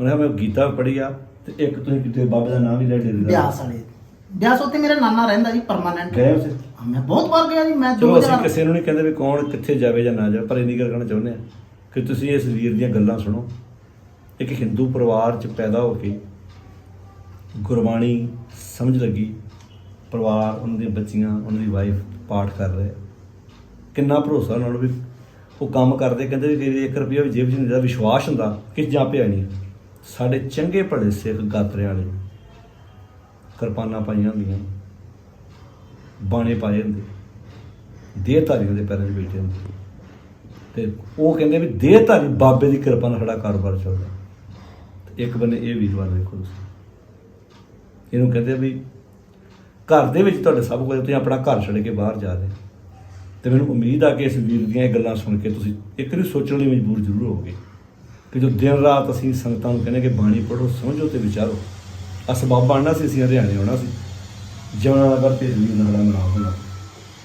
ਉਹਨਾਂ ਮੈਂ ਗੀਤਾ ਪੜ੍ਹੀ ਆ ਤੇ ਇੱਕ ਤੁਸੀਂ ਕਿਤੇ ਬਾਬੇ ਦਾ ਨਾਮ ਵੀ ਲੈ ਡੇਰੇ ਦਾ ਬਿਆਸ ਵਾਲੇ। ਬਿਆਸ ਉੱਥੇ ਮੇਰਾ ਨਾਨਾ ਰਹਿੰਦਾ ਜੀ ਪਰਮਾਨੈਂਟ ਗਏ ਉਸੇ ਮੈਂ ਬਹੁਤ ਵਾਰ ਗਿਆ ਜੀ ਮੈਂ ਚਲੋ ਅਸੀਂ 2000 ਕਿਸੇ ਨੂੰ ਨਹੀਂ ਕਹਿੰਦੇ ਵੀ ਕੌਣ ਕਿੱਥੇ ਜਾਵੇ ਜਾਂ ਨਾ ਜਾਵੇ ਪਰ ਇੰਨੀ ਗੱਲ ਕਹਿਣਾ ਚਾਹੁੰਦੇ ਆ ਕਿ ਤੁਸੀਂ ਇਸ ਵੀਰ ਦੀਆਂ ਗੱਲਾਂ ਸੁਣੋ। ਇੱਕ ਹਿੰਦੂ ਪਰਿਵਾਰ 'ਚ ਪੈਦਾ ਹੋ ਕੇ ਗੁਰਬਾਣੀ ਸਮਝ ਲੱਗੀ। ਪਰਿਵਾਰ ਉਹਨਾਂ ਦੀਆਂ ਬੱਚੀਆਂ ਉਹਨਾਂ ਦੀ ਵਾਈਫ ਪਾਠ ਕਰ ਰਹੇ। ਕਿੰਨਾ ਭਰੋਸਾ ਉਹਨਾਂ ਨੂੰ ਵੀ ਉਹ ਕੰਮ ਕਰਦੇ ਕਹਿੰਦੇ ਵੀ 1 ਰੁਪਿਆ ਵੀ ਜੇਬ 'ਚ ਨਹੀਂ ਦਾ ਵਿਸ਼ਵਾਸ ਹੁੰਦਾ ਕਿ ਜਾਂ ਪਿਆ ਨਹੀਂ। ਸਾਡੇ ਚੰਗੇ ਭਲੇ ਸਿੱਖ ਗਾਤਰੇ ਵਾਲੇ ਕਿਰਪਾਨਾਂ ਪਾਈਆਂ ਹੁੰਦੀਆਂ, ਬਾਣੇ ਪਾਏ ਹੁੰਦੇ, ਦੇਹਧਾਰੀਆਂ ਦੇ ਪੈਰਾਂ 'ਚ ਬੈਠੇ ਹੁੰਦੇ। ਤੇ ਉਹ ਕਹਿੰਦੇ ਵੀ ਦੇਹਧਾਰੀ ਬਾਬੇ ਦੀ ਕਿਰਪਾ ਨਾਲ ਸਾਡਾ ਕਾਰੋਬਾਰ ਚੱਲਦਾ। ਤੇ ਇੱਕ ਬੰਨੇ ਇਹ ਵੀਰਵਾਰ ਵੇਖੋ ਤੁਸੀਂ। ਇਹਨੂੰ ਕਹਿੰਦੇ ਵੀ ਘਰ ਦੇ ਵਿੱਚ ਤੁਹਾਡੇ ਸਭ ਕੁਝ, ਤੁਸੀਂ ਆਪਣਾ ਘਰ ਛੱਡ ਕੇ ਬਾਹਰ ਜਾ ਰਹੇ ਹੋ। ਤੇ ਮੈਨੂੰ ਉਮੀਦ ਆ ਕਿ ਇਸ ਵੀਰ ਦੀਆਂ ਇਹ ਗੱਲਾਂ ਸੁਣ ਕੇ ਤੁਸੀਂ ਇੱਕ ਵਾਰੀ ਸੋਚਣ ਲਈ ਮਜਬੂਰ ਜ਼ਰੂਰ ਹੋਵੋਗੇ। ਕਿ ਜੋ ਦਿਨ ਰਾਤ ਅਸੀਂ ਸੰਗਤਾਂ ਨੂੰ ਕਹਿੰਦੇ ਕਿ ਬਾਣੀ ਪੜ੍ਹੋ ਸਮਝੋ ਤੇ ਵਿਚਾਰੋ। ਅਸਬਾਬ ਬਣਨਾ ਸੀ ਅਸੀਂ ਹਰਿਆਣੇ ਆਉਣਾ ਸੀ। ਜਮਨਾ ਨਗਰ ਤੇ ਵੀਰ ਨਾਲ ਮਨਾਉ ਹੋਣਾ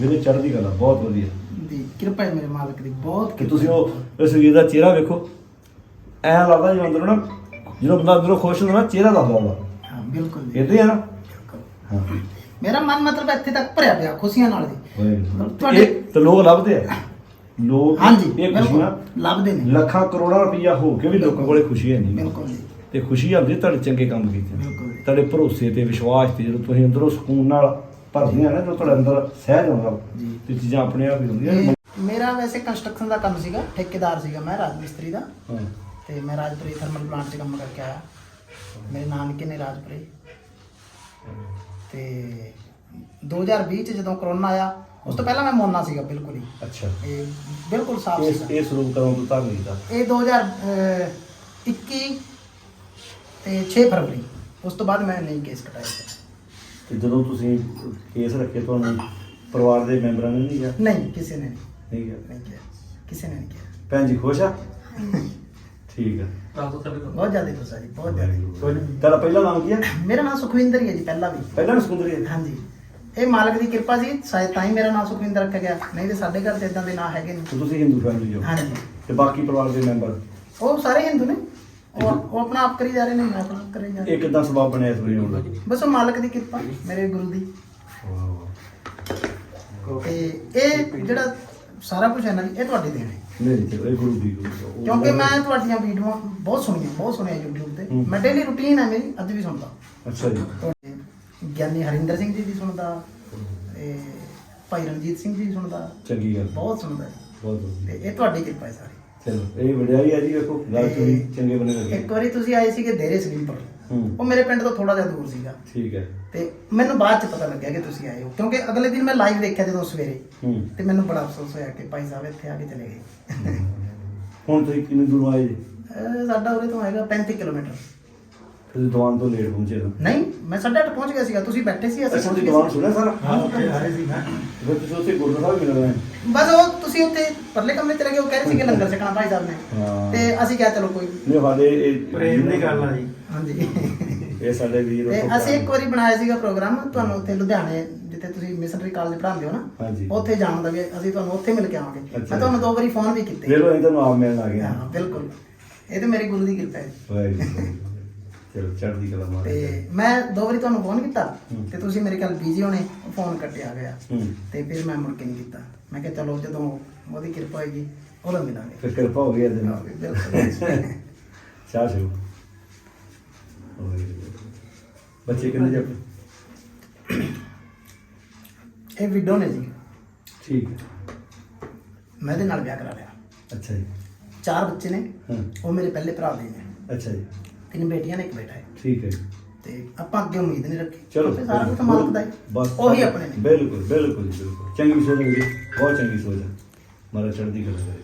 ਮੇਰੇ ਚੜ੍ਹਦੀ ਗੱਲ ਆ ਬਹੁਤ ਵਧੀਆ। ਦੀ ਕਿਰਪਾ ਹੈ ਮੇਰੇ ਮਾਲਕ ਦੀ ਬਹੁਤ ਕਿ ਤੁਸੀਂ ਉਹ ਇਸ ਵੀਰ ਦਾ ਚਿਹਰਾ ਵੇਖੋ। ਐ ਲੱਗਦਾ ਜਿਵੇਂ ਅੰਦਰੋਂ ਨਾ ਜਦੋਂ ਬੰਦਾ ਅੰਦਰੋਂ ਖੁਸ਼ ਹੁੰਦਾ ਨਾ ਚਿਹਰਾ ਲੱਗਦਾ ਉਹਦਾ। ਹਾਂ ਬਿਲਕੁਲ ਜੀ। ਇਦਾਂ ਹੀ ਆ ਨਾ? ਬਿਲਕੁਲ। ਹਾਂ। ਮੇਰਾ ਮਨ ਮਤਲਬ ਇੱਥੇ ਤੱਕ ਭਰਿਆ ਪਿਆ ਖੁਸ਼ੀਆਂ ਨਾਲ ਜੀ। ਤੁਹਾਡੇ- ਇਹ ਤੇ ਲੋਕ ਲੱਭਦੇ ਆ। ਲੋਕ ਹਾਂਜੀ ਇਹ ਬਿਲਕੁਲ। ਖੁਸ਼ੀਆਂ ਲੱਭਦੇ ਨੇ। ਲੱਖਾਂ ਕਰੋੜਾਂ ਰੁਪਈਆ ਹੋ ਕੇ ਵੀ ਲੋਕਾਂ ਕੋਲੇ ਖੁਸ਼ੀ ਹੈ ਨਹੀਂ। ਬਿਲਕੁਲ ਜੀ। ਤੇ ਖੁਸ਼ੀ ਆਉਂਦੀ ਤੁਹਾਡੇ ਚੰਗੇ ਕੰਮ ਕੀਤੇ ਬਿਲਕੁਲ। ਤੁਹਾਡੇ ਭਰੋਸੇ ਤੇ ਵਿਸ਼ਵਾਸ ਤੇ ਜਦੋਂ ਤੁਸੀਂ ਅੰਦਰੋਂ ਸਕੂਨ ਨਾਲ ਭਰਦੀਆਂ ਨਾ ਜਦੋਂ ਤੁਹਾਡੇ ਅੰਦਰ ਸਹਿਜ ਆਉਂਦਾ ਜੀ। ਤੇ ਚੀਜ਼ਾਂ ਆਪਣੇ ਆਪ ਹੀ ਹੁੰਦੀਆਂ ਇਹ ਮੇਰਾ ਵੈਸੇ ਕੰਸਟਰਕਸ਼ਨ ਦਾ ਕੰਮ ਸੀਗਾ ਠੇਕੇਦਾਰ ਸੀਗਾ ਮੈਂ ਰਾਜ ਮਿਸਤਰੀ ਦਾ। ਹਾਂ। ਤੇ ਮੈਂ ਰਾਜਪੁਰੀ ਥਰਮਲ ਪਲਾਂਟ 'ਚ ਕੰਮ ਕਰਕੇ ਆਇਆ। ਮੇਰੇ ਨਾਨਕੇ ਨੇ ਰਾਜਪੁਰੀ। ਤੇ 2020 ਚ ਜਦੋਂ ਕਰੋਨਾ ਆਇਆ ਉਸ ਤੋਂ ਪਹਿਲਾਂ ਮੈਂ ਮੋਨਾ ਸੀਗਾ ਬਿਲਕੁਲ ਹੀ। ਅੱਛਾ। ਇਹ ਬਿਲਕੁਲ ਸਾਫ਼ ਇਸ ਸੀਗਾ। ਇਹ ਸਰੂਪ ਕਰਾਂ ਤੋਂ ਧਾਰਮਿਕ ਦਾ? ਇਹ 2021 ਤੇ 6 ਫਰਵਰੀ। ਉਸ ਤੋਂ ਬਾਅਦ ਮੈਂ ਨਹੀਂ ਕੇਸ ਕਟਾਇਆ। ਤੇ ਜਦੋਂ ਤੁਸੀਂ ਕੇਸ ਰੱਖੇ ਤੁਹਾਨੂੰ ਪਰਿਵਾਰ ਦੇ ਮੈਂਬਰਾਂ ਨੇ ਨਹੀਂ ਕਿਹਾ? ਨਹੀਂ ਕਿਸੇ ਨੇ ਨਹੀਂ। ਨਹੀਂ ਕਿਹਾ? ਨਹੀਂ ਕਿਹਾ। ਕਿਸੇ ਨੇ ਨਹੀਂ ਕਿਹਾ। ਭੈਣ ਜੀ ਖੁਸ਼ ਆ? ਠੀਕ ਆ। ਬਹੁਤ ਜ਼ਿਆਦਾ ਖੁਸ਼ ਆ ਜੀ ਬਹੁਤ ਜ਼ਿਆਦਾ। ਕੋਈ ਤੁਹਾਡਾ ਪਹਿਲਾ ਨਾਮ ਕੀ ਹੈ ਮੇਰਾ ਨਾਮ ਸੁਖਵਿੰਦਰ ਹੀ ਹੈ ਜੀ ਪਹਿਲਾਂ ਵੀ। ਪਹਿਲਾਂ ਸੁੰਦਰੀ ਹੈ? ਹਾਂਜੀ। ਇਹ ਮਾਲਕ ਦੀ ਕਿਰਪਾ ਸੀ ਸ਼ਾਇਦ ਤਾਂ ਹੀ ਮੇਰਾ ਨਾਮ ਸੁਖਵਿੰਦਰ ਰੱਖਿਆ ਗਿਆ। ਨਹੀਂ ਤੇ ਸਾਡੇ ਘਰ ਤੇ ਇਦਾਂ ਦੇ ਨਾਂ ਹੈਗੇ ਨੇ ਤੇ ਤੁਸੀਂ ਹਿੰਦੂ ਫੈਮਿਲੀ ਹੋ? ਹਾਂਜੀ। ਤੇ ਬਾਕੀ ਪਰਿਵਾਰ ਦੇ ਮੈਂਬਰ? ਉਹ ਸਾਰੇ ਹਿੰਦੂ ਨੇ। ਉਹ ਉਹ ਆਪਣਾ ਆਪ ਕਰੀ ਜਾ ਰਹੇ ਨੇ ਮੈਂ ਆਪਣਾ ਆਪ ਕਰੀ ਜਾ ਇਹ ਰਿਹਾ ਕਿਦਾਂ ਸਬਬ ਬਣਿਆ ਇਸ ਵਜ੍ਹਾ ਦਾ। ਬਸ ਉਹ ਮਾਲਕ ਦੀ ਕਿਰਪਾ ਮੇਰੇ ਗੁਰੂ ਦੀ। ਤੇ ਇਹ ਜਿਹੜਾ ਸਾਰਾ ਕੁਝ ਹੈ ਨਾ ਜੀ ਇਹ ਤੁਹਾਡੀ ਦੇਣ ਹੈ। ਨਹੀਂ ਚਲੋ ਇਹ ਗੁਰੂ ਦੀ ਗੁਰੂ ਕਿਉਂਕਿ ਮੈਂ ਤੁਹਾਡੀਆਂ ਵੀਡੀਓਆਂ ਬਹੁਤ ਸੁਣੀਆਂ ਬਹੁਤ ਸੁਣਿਆ YouTube ਤੇ। ਹੂੰ। ਮੈਂ ਡੇਲੀ ਰੁਟੀਨ ਹੈ ਮੇਰੀ ਅੱਜ ਵੀ ਸੁਣਦਾ। ਅੱਛਾ ਜੀ। ਗਿਆਨੀ ਹਰਿੰਦਰ ਸਿੰਘ ਜੀ ਦੀ ਸੁਣਦਾ ਤੇ ਭਾਈ ਰਣਜੀਤ ਸਿੰਘ ਜੀ ਦੀ ਸੁਣਦਾ। ਚੰਗੀ ਗੱਲ। ਬਹੁਤ ਸੁਣਦਾ ਜੀ। ਬਹੁਤ ਵਧੀਆ। ਤੇ ਇਹ ਤੁਹਾਡੀ ਕਿਰਪਾ ਹੈ ਸਾਰੀ। ਚਲੋ ਇਹ ਵਡਿਆਈ ਆ ਜੀ ਵੇਖੋ ਗੱਲ ਤੁਸੀਂ ਚੰਗੇ ਬਣੇ ਲੱਗੇ। ਇੱਕ ਵਾਰੀ ਤੁਸੀਂ ਆਏ ਸੀਗੇ ਦੇਰੇ ਸਲੀਪਰ। ਹੂੰ। ਉਹ ਮੇਰੇ ਪਿੰਡ ਤੋਂ ਥੋੜਾ ਜਿਹਾ ਦੂਰ ਸੀਗਾ। ਠੀਕ ਹੈ। ਤੇ ਮੈਨੂੰ ਬਾਅਦ ਚ ਪਤਾ ਲੱਗਿਆ ਕਿ ਤੁਸੀਂ ਆਏ ਹੋ। ਕਿਉਂਕਿ ਅਗਲੇ ਦਿਨ ਮੈਂ ਲਾਈਵ ਦੇਖਿਆ ਜਦੋਂ ਸਵੇਰੇ। ਹੂੰ। ਤੇ ਮੈਨੂੰ ਬੜਾ ਅਫਸੋਸ ਹੋਇਆ ਕਿ ਭਾਈ ਸਾਹਿਬ ਇੱਥੇ ਆ ਕੇ ਚਲੇ ਗਏ। ਹੁਣ ਤੁਸੀਂ ਕਿੰਨੇ ਦੂਰੋਂ ਆਏ? ਜੀ ਅਹ ਸਾਡਾ ਉਰੇ ਤੋਂ ਹੈਗਾ 35 ਕਿਲੋਮੀਟਰ। ਫਿਰ ਦੁਕਾਨ ਤੋਂ ਲੇਟ ਪਹੁੰਚੇ ਤਾਂ ਨਹੀਂ ਮੈਂ 8:30 ਪਹੁੰਚ ਗਿਆ ਸੀਗਾ ਤੁਸੀਂ ਬੈਠੇ ਸੀ ਅਸੀਂ ਅੱਛਾ ਪਹੁੰਚ ਤੁਸੀਂ ਗਏ ਦੁਕਾਨ ਸੀ। ਸੁਣਿਆ ਸਾਰਾ? ਹਾਂ ਉੱਥੇ ਆਏ ਸੀ ਮੈਂ। ਫਿਰ ਤੁਸੀਂ ਉੱਥੇ ਗੁਰਦੁਆਰਾ ਸਾਹਿਬ ਮਿਲਣਾ ਹੈ ਬਸ ਉਹ ਤੁਸੀਂ ਉੱਥੇ ਪਰਲੇ ਕਮਰੇ ਚਲੇ ਗਏ ਉਹ ਕਹਿ ਰਹੇ ਸੀਗੇ ਲੰਗਰ ਛਕਣਾ ਭਾਈ ਸਾਹਿਬ ਨੇ। ਤੇ ਅਸੀਂ ਕਿਹਾ ਚਲੋ ਕੋਈ ਨੀ। ਨਹੀਂ ਸਾਡੇ ਇਹ ਪ੍ਰੇਮ ਦੀ ਗੱਲ ਆ ਜੀ। ਹਾਂਜੀ। ਇਹ ਸਾਡੇ ਵੀਰ ਤੇ ਉੱਥੋਂ ਅਸੀਂ ਇੱਕ ਵਾਰੀ ਬਣਾਇਆ ਸੀਗਾ ਪ੍ਰੋਗਰਾਮ ਤੁਹਾਨੂੰ ਉੱਥੇ ਲੁਧਿਆਣੇ ਜਿੱਥੇ ਤੁਸੀਂ ਮਿਸ਼ਨਰੀ ਕਾਲਜ ਪੜ੍ਹਾਉਂਦੇ ਹੋ ਨਾ। ਉੱਥੇ ਜਾਣ ਦਾ ਵੀ ਅਸੀਂ ਤੁਹਾਨੂੰ ਉੱਥੇ ਮਿਲ ਕੇ ਆਵਾਂਗੇ। ਅੱਛਾ। ਮੈਂ ਤੁਹਾਨੂੰ ਦੋ ਵਾਰੀ ਫੋਨ ਵੀ ਕੀਤੇ। ਵੇਲੋ ਅਸੀਂ ਤੁਹਾਨੂੰ ਆਪ ਮਿਲਣ ਆ ਗਏ ਹਾਂ। ਹਾਂ ਬਿਲਕੁਲ। ਇਹ ਤੇ ਮੇਰੀ ਗੁਰੂ ਦੀ ਕਿਰਪਾ ਹੈ। ਵਾਹਿਗੁਰੂ ਚਲੋ ਚੜ੍ਹਦੀ ਕਲਾ ਮਾਰ ਤੇ ਮੈਂ ਦੋ ਵਾਰੀ ਤੁਹਾਨੂੰ ਫੋਨ ਕੀਤਾ। ਤੇ ਤੁਸੀਂ ਮੇਰੇ ਖਿਆਲ ਬੀਜੀ ਹੋਣੇ ਫੋਨ ਕੱਟਿਆ ਗਿਆ ਤੇ ਫਿਰ ਮੈਂ ਮੁੜ ਕੇ ਨਹੀਂ ਕੀਤਾ। ਮੈਂ ਕਿਹਾ ਚਲੋ ਜਦੋਂ ਉਹਦੀ ਕਿਰਪਾ ਹੋਏਗੀ ਉਦੋਂ ਮਿਲਾਂਗੇ। ਫਿਰ ਕਿਰਪਾ ਹੋ ਗਈ ਹਾਂ, ਬਿਲਕੁਲ। ਚਾਹ ਸ਼ੁਰੂ ਬੱਚੇ ਕਿੰਨੇ ਜਪ ਇਹ ਵਿਡੋ ਨੇ ਜੀ। ਠੀਕ। ਮੈਂ ਇਹਦੇ ਨਾਲ ਵਿਆਹ ਕਰਾ ਲਿਆ। ਅੱਛਾ ਜੀ। ਚਾਰ ਬੱਚੇ ਨੇ। ਉਹ ਮੇਰੇ ਪਹਿਲੇ ਭਰਾ ਦੇ ਨੇ। ਅੱਛਾ ਜੀ। ਤਿੰਨ ਬੇਟੀਆਂ ਨੇ ਇੱਕ ਬੇਟਾ ਹੈ। ਠੀਕ ਹੈ ਜੀ। ਤੇ ਆਪਾਂ ਅੱਗੇ ਉਮੀਦ ਨਹੀਂ ਰੱਖੀ। ਚਲੋ ਕਿਉਂਕਿ ਸਾਰਾ ਕੁਝ ਮਾਲਕ ਦਾ ਹੈ। ਬਸ ਉਹੀ ਆਪਣੇ ਨੇ। ਬਿਲਕੁਲ ਬਿਲਕੁਲ ਜੀ, ਬਿਲਕੁਲ। ਚੰਗੀ ਸੋਚ ਹੈ ਜੀ, ਬਹੁਤ ਚੰਗੀ ਸੋਚ ਹੈ। ਮਾਰਾ ਚੜ੍ਹਦੀ ਕਲਾ ਕਰੇ।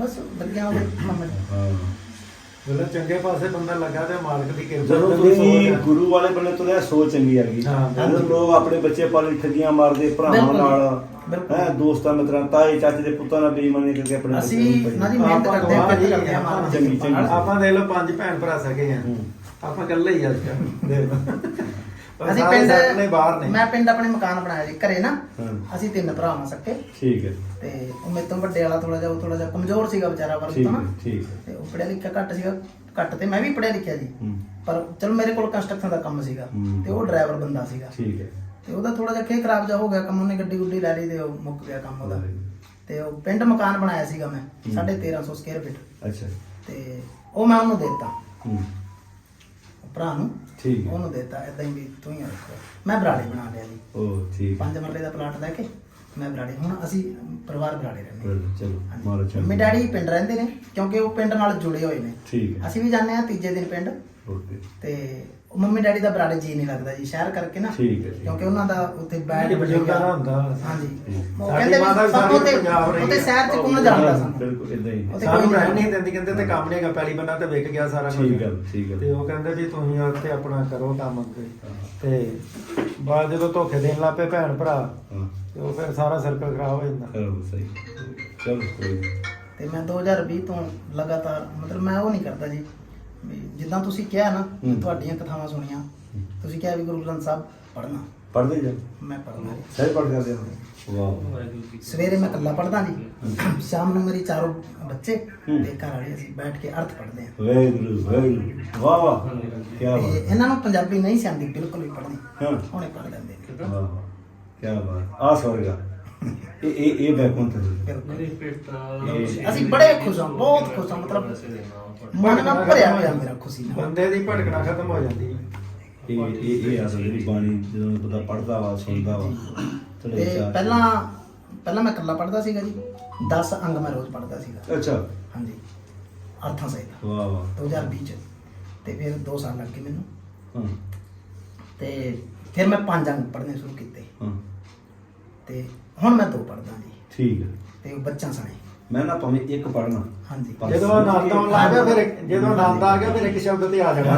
ਬਸ ਲੱਗਿਆ ਉਹਦੇ ਮੰਮਾ ਜੀ। ਹਾਂ। ਜਦੋਂ ਚੰਗੇ ਪਾਸੇ ਬੰਦਾ ਲੱਗਾ ਤੇ ਮਾਲਕ ਦੀ ਕਿਰਪਾ ਜਦੋਂ ਸੋਚ ਤੁਸੀਂ ਆ। ਗੁਰੂ ਵਾਲੇ ਬੰਨੇ ਤੁਰਿਆ ਸੋਚ ਚੰਗੀ ਆ ਗਈ। ਹਾਂ, ਜਦੋਂ ਲੋਕ ਆਪਣੇ ਬੱਚੇ ਪਾਲੀ ਠੱਗੀਆਂ ਮਾਰਦੇ ਭਰਾਵਾਂ ਬਿਲਕੁਲ, ਨਾਲ ਬਿਲਕੁਲ। ਹੈ ਦੋਸਤਾਂ ਮਿੱਤਰਾਂ ਤਾਏ ਚਾਚੇ ਦੇ ਪੁੱਤਾਂ ਨਾਲ ਬੇਈਮਾਨੀ ਕਰਕੇ ਆਪਣੇ ਅਸੀਂ ਨੂੰ ਭਾਈ- ਨਾ ਜੀ ਮਿਹਨਤ ਆਪਾਂ ਕਰਦੇ ਹਾਂ ਗਵਾਹ ਕਰਦੇ ਹਾਂ ਦੀ ਚੰਗੀ-। ਚੰਗੀ। ਆਪਾਂ ਦੇਖ ਲਓ ਪੰਜ ਭੈਣ ਭਰਾ ਸਕੇ ਆ। ਹੂੰ। ਆਪਾਂ ਇਕੱਲੇ ਹੀ ਆ ਅੱਜ ਦੇਖ ਲਓ। ਅਸੀਂ ਪਿੰਡ ਨੇ ਬਾਹਰ ਨੇ। ਮੈਂ ਪਿੰਡ ਆਪਣੇ ਮਕਾਨ ਬਣਾਇਆ ਜੀ ਘਰੇ ਨਾ। ਹਾਂ। ਅਸੀਂ ਤਿੰਨ ਭਰਾ ਮਾਂ ਸਕੇ ਠੀਕ ਹੈ। ਤੇ ਉਹ ਮੇਰੇ ਤੋਂ ਵੱਡੇ ਵਾਲਾ ਥੋੜਾ ਜਿਹਾ ਉਹ ਥੋੜਾ ਜਿਹਾ ਕਮਜ਼ੋਰ ਸੀਗਾ ਵਿਚਾਰਾ ਵਰਗ ਠੀਕ ਤੋਂ ਹੈ ਨਾ ਠੀਕ ਹੈ। ਤੇ ਉਹ ਪੜਿਆ ਲਿਖਿਆ ਘੱਟ ਸੀਗਾ। ਘੱਟ ਤੇ ਮੈਂ ਵੀ ਪੜਿਆ ਲਿਖਿਆ ਜੀ। ਹੂੰ, ਪਰ ਚਲੋ ਮੇਰੇ ਕੋਲ ਕੰਸਟਰਕਸ਼ਨ ਦਾ ਕੰਮ ਸੀਗਾ। ਹੂੰ। ਤੇ ਉਹ ਡਰਾਈਵਰ ਬੰਦਾ ਸੀਗਾ। ਠੀਕ ਹੈ। ਤੇ ਉਹਦਾ ਥੋੜਾ ਜਿਹਾ ਖੇ ਖਰਾਬ ਜਿਹਾ ਹੋ ਗਿਆ ਕੰਮ ਉਹਨੇ ਗੱਡੀ ਗੁੱਡੀ ਲੈ ਲਈ ਤੇ ਉਹ ਮੁੱਕ ਗਿਆ ਕੰਮ ਉਹਦਾ। ਤੇ ਉਹ ਪਿੰਡ ਮਕਾਨ ਬਣਾਇਆ ਸੀਗਾ ਮੈਂ 1350 ਸਕੁਅਰ ਫੀਟ ਅੱਛਾ। ਤੇ ਉਹ ਮੈਂ ਉਹਨੂੰ ਦੇਤਾ। ਹੂੰ। ਭਰਾ ਨੂੰ ਠੀਕ ਉਹਨੂੰ ਦੇਤਾ ਇਦਾਂ ਹੀ ਵੀ ਤੂੰ ਹੀ ਰੱਖੋ ਮੈਂ ਬਰਾੜੇ ਬਣਾ ਲਿਆ ਜੀ। ਉਹ ਠੀਕ ਪੰਜ ਮਰਲੇ ਦਾ ਪਲਾਟ ਲੈ ਕੇ ਮੈਂ ਬਰਾੜੇ ਹੁਣ ਅਸੀਂ ਪਰਿਵਾਰ ਬਰਾੜੇ ਰਹਿੰਦੇ ਹਾਂ। ਚਲੋ ਮਾਰੋ। ਚਲੋ। ਮੰਮੀ ਡੈਡੀ ਪਿੰਡ ਰਹਿੰਦੇ ਨੇ ਕਿਉਂਕਿ ਉਹ ਪਿੰਡ ਨਾਲ ਜੁੜੇ ਹੋਏ ਨੇ। ਠੀਕ ਅਸੀਂ ਵੀ ਜਾਂਦੇ ਆ ਤੀਜੇ ਦਿਨ ਪਿੰਡ। ਓਕੇ ਤੇ ਉਹ ਮੰਮੀ ਡੈਡੀ ਦਾ ਬਰਾੜੇ ਜੀ ਨਹੀਂ ਲੱਗਦਾ ਜੀ ਸ਼ਹਿਰ ਕਰਕੇ ਨਾ ਠੀਕ ਹੈ, ਠੀਕ ਹੈ। ਕਿਉਂਕਿ ਉਹਨਾਂ ਦਾ ਉੱਥੇ ਬੈਠ ਨਹੀਂ, ਬਜ਼ੁਰਗਾਂ ਦਾ ਹੁੰਦਾ। ਹਾਂਜੀ ਹੂੰ। ਉਹ ਸਾਡੀ ਕਹਿੰਦੇ ਵੀ ਉੱਥੇ ਸਾਰੀ ਪੰਜਾਬ ਰਹੀ ਉੱਥੇ ਹੈ। ਸ਼ਹਿਰ ਚ ਘੁੰਮਣ ਜਾਂਦਾ ਸਾਨੂੰ ਬਿਲਕੁਲ ਇਦਾਂ ਹੀ ਉੱਥੇ ਸਾਨੂੰ ਕੋਈ ਰਹਿਣ ਨਹੀਂ ਨਹੀਂ ਦਿੰਦੀ ਕਹਿੰਦੇ ਤੇ ਕੰਮ ਨਹੀਂ ਹੈਗਾ ਪਹਿਲੀ ਬੰਨਾ ਤੇ ਵਿਕ ਗਿਆ ਸਾਰਾ ਠੀਕ ਗੱਲ, ਠੀਕ ਗੱਲ। ਤੇ ਉਹ ਕਹਿੰਦੇ ਵੀ ਤੁਸੀਂ ਉੱਥੇ ਆਪਣਾ ਕਰੋ ਕੰਮ ਅੱਗੇ ਤੇ ਬਾਅਦ ਜਦੋਂ ਧੋਖੇ ਦੇਣ ਲੱਗ ਪਏ ਭੈਣ ਭਰਾ ਹਾਂ ਤੇ ਉਹ ਫਿਰ ਸਾਰਾ ਸਰਕਲ ਖਰਾਬ ਹੋ ਜਾਂਦਾ ਕਰੋ ਸਹੀ ਚਲੋ ਕੋਈ ਨੀ। ਤੇ ਮੈਂ 2020 ਤੋਂ ਲਗਾਤਾਰ ਮਤਲਬ ਮੈਂ ਉਹ ਨਹੀਂ ਕਰਦਾ ਜੀ ਵੀ ਜਿੱਦਾਂ ਤੁਸੀਂ ਕਿਹਾ ਨਾ ਹੂੰ। ਤੁਹਾਡੀਆਂ ਕਥਾਵਾਂ ਸੁਣੀਆਂ ਤੁਸੀਂ ਕਿਹਾ ਵੀ ਗੁਰੂ ਗ੍ਰੰਥ ਸਾਹਿਬ ਪੜ੍ਹਨਾ। ਪੜ੍ਹਦੇ ਜਾ। ਮੈਂ ਪੜ੍ਹਨਾ ਜੀ। ਸਹੀ ਪੜ੍ਹ ਕਰਦੇ ਹੋ ਵਾਹ। ਸਵੇਰੇ ਮੈਂ ਇਕੱਲਾ ਪੜ੍ਹਦਾ ਜੀ। ਸ਼ਾਮ ਨੂੰ ਮੇਰੀ ਚਾਰੋਂ ਬੱਚੇ ਹੂੰ। ਤੇ ਘਰ ਵਾਲੇ ਅਸੀਂ ਬੈਠ ਕੇ ਅਰਥ ਪੜ੍ਹਦੇ ਹਾਂ ਵੈਗੁਰੂ ਵੈਗੁਰੂ ਵਾਹ ਵਾਹ। ਕੀ ਤੇ ਬਾਤ। ਇਹਨਾਂ ਨੂੰ ਪੰਜਾਬੀ ਨਹੀਂ ਸੀ ਆਉਂਦੀ ਬਿਲਕੁਲ ਵੀ ਪੜ੍ਹਨੀ। ਹਾਂ। ਹੁਣੇ ਪੜ੍ਹ ਲੈਂਦੇ ਨੇ। ਵਾਹ ਵਾਹ। ਕੀ ਬਾਤ। ਆ ਸਵਰਗਾ ਇਹ ਇਹ ਇਹ ਬੈਕਵੰਤ ਹੈ ਬਿਲਕੁਲ। ਅਸੀਂ ਬੜੇ ਖੁਸ਼ ਹਾਂ ਬਹੁਤ ਖੁਸ਼ ਹਾਂ ਮਤਲਬ ਮਨ ਨਾਲ ਭਰਿਆ ਹੋਇਆ ਮੇਰਾ ਖੁਸ਼ੀ ਨਾਲ। ਬੰਦੇ ਦੀ ਭਟਕਣਾ ਖਤਮ ਹੋ ਜਾਂਦੀ ਹੈ। ਇਹ ਇਹ ਇਹ ਅਸਲ ਜਿਹੜੀ ਬਾਣੀ ਜਦੋਂ ਬੰਦਾ ਪੜਦਾ ਵਾ ਸੁਣਦਾ ਵਾ ਤੇ ਪਹਿਲਾਂ ਪਹਿਲਾਂ ਮੈਂ ਇਕੱਲਾ ਪੜ੍ਹਦਾ ਸੀਗਾ ਜੀ। 10 ਅੰਗ ਮੈਂ ਰੋਜ਼ ਪੜ੍ਹਦਾ ਸੀਗਾ। ਅੱਛਾ। ਹਾਂਜੀ। ਅਰਥਾਂ ਸਹਿਤ। ਵਾਹ ਵਾਹ। 2020 ਚ। ਤੇ ਫਿਰ 2 ਸਾਲ ਲੱਗ ਗਏ ਮੈਨੂੰ। ਹਾਂ। ਤੇ ਫਿਰ ਮੈਂ ਪੰਜ ਅੰਗ ਪੜ੍ਹਨੇ ਸ਼ੁਰੂ ਕੀਤੇ। ਹਾਂ। ਤੇ ਹੁਣ ਮੈਂ ਦੋ ਪੜ੍ਹਦਾ ਜੀ। ਠੀਕ ਹੈ। ਤੇ ਉਹ ਬੱਚਾ ਸਣੇ ਮੈਂ ਨਾ ਭਾਵੇਂ ਇੱਕ ਪੜਨਾ ਹਾਂਜੀ। ਜਦੋਂ ਆਨੰਦ ਆਉਣ ਲੱਗ ਗਿਆ ਫਿਰ ਜਦੋਂ ਆਨੰਦ ਆ ਗਿਆ ਫਿਰ ਇੱਕ ਸ਼ਬਦ ਤੇ ਆ ਜਾਣਾ।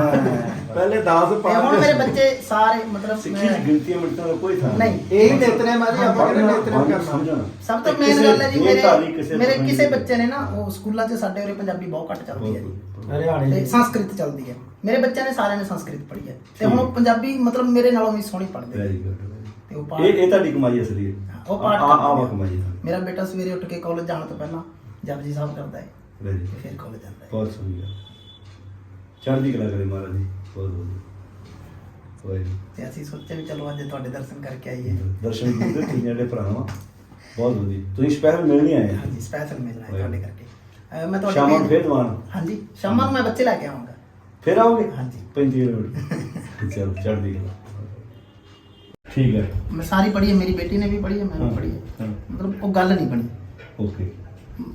ਪਹਿਲੇ 10 ਤੇ ਹੁਣ ਮੇਰੇ ਬੱਚੇ ਸਾਰੇ ਮਤਲਬ ਸਿੱਖੀ ਮੈਂ- ਦੀ ਗਿਣਤੀਆਂ ਮਿੰਟਾਂ ਦਾ ਕੋਈ ਥਾਂ ਨਹੀਂ। ਇਹੀ ਨੇਤਨੇ ਮਾਰੀ ਆਪਾਂ ਕਹਿੰਦੇ ਨੇਤਨੇ ਕਰਨਾ? ਸਮਝਣਾ। ਸਭ ਤੋਂ ਮੇਨ ਕਿਸੇ ਗੱਲ ਹੈ ਜੀ ਮੇਰੇ ਮੇਰੇ ਕਿਸੇ। ਬੱਚੇ ਨੇ ਨਾ ਉਹ ਸਕੂਲਾਂ 'ਚ ਸਾਡੇ ਉਰੇ ਪੰਜਾਬੀ ਬਹੁਤ ਘੱਟ ਚੱਲਦੀ ਹੈ ਜੀ। ਹਰਿਆਣੇ ਤੇ। ਸੰਸਕ੍ਰਿਤ ਚੱਲਦੀ ਹੈ। ਮੇਰੇ ਬੱਚਿਆਂ ਨੇ ਸਾਰਿਆਂ ਨੇ ਸੰਸਕ੍ਰਿਤ ਪੜ੍ਹੀ ਹੈ। ਤੇ ਹੁਣ ਹੈ। ਪੰਜਾਬੀ ਮਤਲਬ ਮੇਰੇ ਨਾਲੋਂ ਵੀ ਸੋਹਣੀ ਪੜ੍ਹਦੇ ਵੈਰੀ ਨੇ। ਗੁੱਡ ਤੇ ਉਹ ਇਹ ਪਾਠ ਇਹ ਤੁਹਾਡੀ ਕਮਾਈ ਅਸਲੀ। ਹੈ ਉਹ ਪਾਠ ਆ ਆ ਕਰਦੇ। ਕਮਾਈ ਹੈ ਮੇਰਾ ਬੇਟਾ ਸਵੇਰੇ ਉੱਠ ਕੇ ਕਾਲਜ ਜਾਣ ਤੋਂ ਪਹਿਲਾਂ ਜਪਜੀ ਸਾਹਿਬ ਕਰਦਾ ਹੈ ਵੈਰੀ ਤੇ ਫਿਰ ਕਾਲਜ ਜਾਂਦਾ ਹੈ। ਬਹੁਤ ਸੋਹਣੀ ਗੱਲ। ਚੜ੍ਹਦੀ ਕਲਾ ਕਰੇ ਮਹਾਰਾਜ ਜੀ। ਬਹੁਤ ਵਧੀਆ ਵਾਹਿਗੁਰੂ ਤੇ ਅਸੀਂ ਸੋਚਿਆ ਵੀ ਚਲੋ ਅੱਜ ਤੁਹਾਡੇ ਦਰਸ਼ਨ ਕਰਕੇ ਆਈਏ। ਦਰਸ਼ਨ ਕੀਤੇ ਤੁਸੀਂ ਜਿਹੜੇ ਭਰਾਵਾਂ। ਬਹੁਤ ਵਧੀਆ ਤੁਸੀਂ ਸਪੈਸ਼ਲ ਮਿਲਣੀ ਆਏ ਆ। ਹਾਂਜੀ ਸਪੈਸ਼ਲ ਮਿਲਣਾ ਹੈ। ਤੁਹਾਡੇ ਕਰਕੇ। ਅਹ ਮੈਂ ਤੁਹਾਡੇ ਸ਼ਾਮਾਂ ਨੂੰ ਫੇਰ ਦੀਵਾਨ ਹਾਂਜੀ ਸ਼ਾਮਾਂ ਨੂੰ ਮੈਂ ਬੱਚੇ ਲੈ ਕੇ ਆਵਾਂਗਾ। ਫਿਰ ਆਓਗੇ? ਹਾਂਜੀ। 35 ਮਿੰਟ ਚਲੋ ਚੜ੍ਹਦੀ ਕਲਾ। ਠੀਕ ਹੈ। ਮੈਂ ਸਾਰੀ ਪੜ੍ਹੀ ਹੈ ਮੇਰੀ ਬੇਟੀ ਨੇ ਵੀ ਪੜ੍ਹੀ ਹੈ ਮੈਂ ਵੀ ਪੜ੍ਹੀ ਹੈ। ਹਾਂ। ਮਤਲਬ ਉਹ ਗੱਲ ਨਹੀਂ ਬਣੀ। ਓਕੇ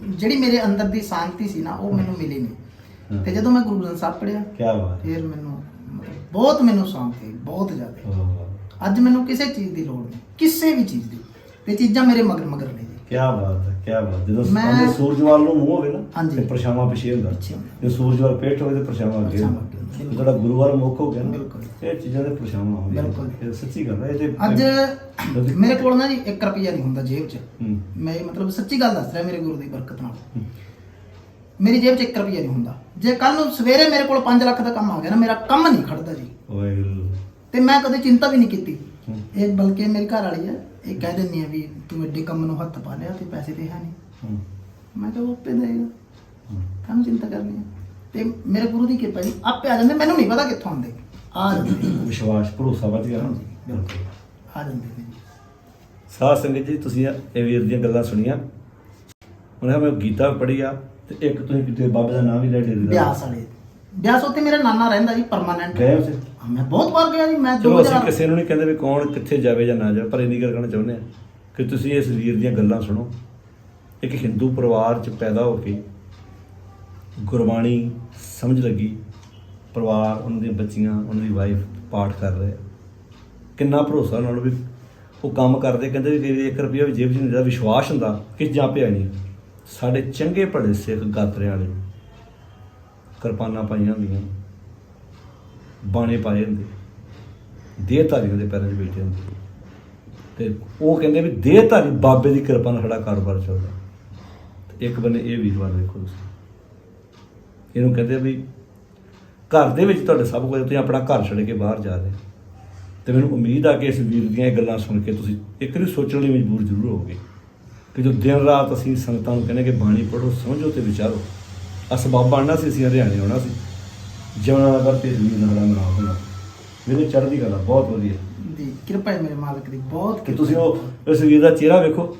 ਜਿਹੜੀ ਮੇਰੇ ਅੰਦਰ ਦੀ ਸ਼ਾਂਤੀ ਸੀ ਨਾ ਉਹ ਮੈਨੂੰ ਮਿਲੀ ਨਹੀਂ। ਤੇ ਜਦੋਂ ਮੈਂ ਗੁਰੂ ਗ੍ਰੰਥ ਸਾਹਿਬ ਪੜ੍ਹਿਆ ਕੀ ਬਾਤ। ਫਿਰ ਮੈਨੂੰ ਮਤਲਬ ਬਹੁਤ ਮੈਨੂੰ ਸ਼ਾਂਤੀ ਬਹੁਤ ਜ਼ਿਆਦਾ। ਅੱਜ ਮੈਨੂੰ ਕਿਸੇ ਚੀਜ਼ ਦੀ ਲੋੜ ਨਹੀਂ ਕਿਸੇ ਵੀ ਚੀਜ਼ ਦੀ। ਤੇ ਚੀਜ਼ਾਂ ਮੇਰੇ ਮਗਰ ਮਗਰ ਨੇ ਕੀ ਬਾਤ ਹੈ ਕੀ ਬਾਤ। ਜਦੋਂ ਸਾਹਮਣੇ ਸੂਰਜ ਵੱਲ ਨੂੰ ਮੂੰਹ ਹੋਵੇ ਨਾ। ਤੇ ਪਰਛਾਵਾਂ ਪਿਛੇ ਹੁੰਦਾ। ਜੇ ਸੂਰਜ ਵੱਲ ਪੇਟ ਹੋਵੇ ਤੇ ਪਰਛਾਵਾਂ ਅੱਗੇ ਹੁੰਦਾ। ਤੁਹਾਡਾ ਗੁਰੂ ਵੱਲ ਮੁੱਖ ਹੋ ਗਿਆ ਨਾ ਬਿਲਕੁਲ। ਇਹ ਚੀਜ਼ਾਂ ਦੇ ਪਰਛਾਵਾਂ ਹੁੰਦੀਆਂ ਬਿਲਕੁਲ। ਇਹ ਸੱਚੀ ਗੱਲ ਹੈ ਇਹ ਤੇ ਅੱਜ ਮੇਰੇ ਕੋਲ ਨਾ ਜੀ 1 ਰੁਪਿਆ ਨਹੀਂ ਹੁੰਦਾ ਜੇਬ 'ਚ। ਹੂੰ। ਮੈਂ ਮਤਲਬ ਸੱਚੀ ਗੱਲ ਦੱਸ ਰਿਹਾ ਮੇਰੇ ਗੁਰੂ ਦੀ ਬਰਕਤ ਨਾਲ। ਹੂੰ। ਮੇਰੀ ਜੇਬ 'ਚ 1 ਰੁਪਿਆ ਨਹੀਂ ਹੁੰਦਾ। ਜੇ ਕੱਲ ਨੂੰ ਸਵੇਰੇ ਮੇਰੇ ਕੋਲ 5 ਲੱਖ ਦਾ ਕੰਮ ਆ ਗਿਆ ਨਾ ਮੇਰਾ ਕੰਮ ਨਹੀਂ ਖੜਦਾ ਜੀ। ਤੇ ਮੈਂ ਕਦੇ ਚਿੰਤਾ ਵੀ ਨਹੀਂ ਕੀਤੀ। ਹੂੰ। ਇਹ ਬਲਕਿ ਮੇਰੀ ਘਰ ਵਾਲੀ ਹੈ ਇਹ ਕਹਿ ਦਿੰਦੀ ਹੈ ਵੀ ਤੂੰ ਐਡੇ ਕੰਮ ਨੂੰ ਹੱਥ ਪਾ ਲਿਆ ਤੇ ਪੈਸੇ ਤੇ ਹੈ ਨਹੀਂ। ਹੂੰ। ਮੈਂ ਕਿਹਾ ਉਹ ਆਪੇ ਦੇਗਾ। ਹੂੰ। ਕਾਹਨੂੰ ਚਿੰਤਾ ਕਰਨੀ ਹੈ ਤੇ ਮੇਰੇ ਗੁਰੂ ਦੀ ਕਿਰਪਾ ਜੀ ਆਪੇ ਆ ਜਾਂਦੇ ਮੈਨੂੰ ਨਹੀਂ ਪਤਾ ਕਿੱਥੋਂ ਆਉਂਦੇ। ਆ ਜਾਂਦੇ। ਵਿਸ਼ਵਾਸ ਭਰੋਸਾ ਵੱਧ ਗਿਆ ਹਾਂਜੀ, ਬਿਲਕੁਲ। ਆ ਜਾਂਦੇ ਨੇ ਜੀ। ਸਾਧ ਸੰਗਤ ਜੀ ਤੁਸੀਂ ਇਹ ਵੀਰ ਦੀਆਂ ਗੱਲਾਂ ਸੁਣੀਆਂ। ਉਹਨਾਂ ਮੈਂ ਗੀਤਾ ਪੜ੍ਹੀ ਆ ਤੇ ਇੱਕ ਤੁਸੀਂ ਕਿਤੇ ਬਾਬੇ ਦਾ ਨਾਮ ਵੀ ਲੈ ਡੇਰੇ ਦਾ ਬਿਆਸ ਵਾਲੇ। ਬਿਆਸ ਉੱਥੇ ਮੇਰਾ ਨਾਨਾ ਰਹਿੰਦਾ ਜੀ ਪਰਮਾਨੈਂਟ ਗਏ ਉਸੇ ਮੈਂ ਬਹੁਤ ਵਾਰ ਗਿਆ ਜੀ ਮੈਂ ਚਲੋ ਅਸੀਂ 2000 ਕਿਸੇ ਨੂੰ ਨਹੀਂ ਕਹਿੰਦੇ ਵੀ ਕੌਣ ਕਿੱਥੇ ਜਾਵੇ ਜਾਂ ਨਾ ਜਾਵੇ ਪਰ ਇੰਨੀ ਗੱਲ ਕਹਿਣਾ ਚਾਹੁੰਦੇ ਆ ਕਿ ਤੁਸੀਂ ਇਸ ਵੀਰ ਦੀਆਂ ਗੱਲਾਂ ਸੁਣੋ। ਇੱਕ ਹਿੰਦੂ ਪਰਿਵਾਰ 'ਚ ਪੈਦਾ ਹੋ ਕੇ ਗੁਰਬਾਣੀ ਸਮਝ ਲੱਗੀ, ਪਰਿਵਾਰ, ਉਹਨਾਂ ਦੀਆਂ ਬੱਚੀਆਂ, ਉਹਨਾਂ ਦੀ ਵਾਈਫ ਪਾਠ ਕਰ ਰਹੇ ਆ। ਕਿੰਨਾ ਭਰੋਸਾ ਉਹਨਾਂ ਨੂੰ ਵੀ ਉਹ ਕੰਮ ਕਰਦੇ, ਕਹਿੰਦੇ ਵੀ ਕਿ 1 ਰੁਪਿਆ ਵੀ ਜੇਬ 'ਚ ਨਹੀਂ ਦਾ ਵਿਸ਼ਵਾਸ ਹੁੰਦਾ ਕਿ ਜਾਂ ਪਿਆ ਨਹੀਂ। ਸਾਡੇ ਚੰਗੇ ਭਲੇ ਸਿੱਖ ਗਾਤਰੇ ਵਾਲੇ ਕਿਰਪਾਨਾਂ ਪਾਈਆਂ ਹੁੰਦੀਆਂ, ਬਾਣੇ ਪਾਏ ਹੁੰਦੇ ਦੇਹਧਾਰੀਆਂ ਦੇ ਪੈਰਾਂ 'ਚ ਬੈਠੇ ਹੁੰਦੇ। ਤੇ ਉਹ ਕਹਿੰਦੇ ਵੀ ਦੇਹਧਾਰੀ ਬਾਬੇ ਦੀ ਕਿਰਪਾ ਨਾਲ ਸਾਡਾ ਕਾਰੋਬਾਰ ਚੱਲਦਾ। ਤੇ ਇੱਕ ਬੰਨੇ ਇਹ ਵੀਰਵਾਰ ਦੇਖੋ ਤੁਸੀਂ। ਇਹਨੂੰ ਕਹਿੰਦੇ ਆ ਵੀ ਘਰ ਦੇ ਵਿੱਚ ਤੁਹਾਡੇ ਸਭ ਕੁਝ ਤੁਸੀਂ ਆਪਣਾ ਘਰ ਛੱਡ ਕੇ ਬਾਹਰ ਜਾ ਰਹੇ। ਤੇ ਮੈਨੂੰ ਉਮੀਦ ਆ ਕਿ ਇਸ ਵੀਰ ਦੀਆਂ ਇਹ ਗੱਲਾਂ ਸੁਣ ਕੇ ਤੁਸੀਂ ਇੱਕ ਵਾਰੀ ਸੋਚਣ ਲਈ ਮਜਬੂਰ ਜ਼ਰੂਰ ਹੋਵੋਗੇ ਕਿ ਜੋ ਦਿਨ ਰਾਤ ਅਸੀਂ ਸੰਗਤਾਂ ਨੂੰ ਕਹਿੰਦੇ ਕਿ ਬਾਣੀ ਪੜ੍ਹੋ ਸਮਝੋ ਤੇ ਵਿਚਾਰੋ। ਅਸਬਾਬ ਬਣਨਾ ਸੀ ਅਸੀਂ ਹਰਿਆਣੇ ਆਉਣਾ ਸੀ। ਜਮਨਾ ਨਗਰ ਤੇ ਵੀਰ ਨਗਰ ਨਾਮ ਹੋਣਾ ਮੇਰੇ ਚੜ੍ਹਦੀ ਕਲਾ ਬਹੁਤ ਵਧੀਆ। ਦੀ ਕਿਰਪਾ ਹੈ ਮੇਰੇ ਮਾਲਕ ਦੀ ਬਹੁਤ ਕਿ ਤੁਸੀਂ ਉਹ ਇਸ ਵੀਰ ਦਾ ਚਿਹਰਾ ਵੇਖੋ।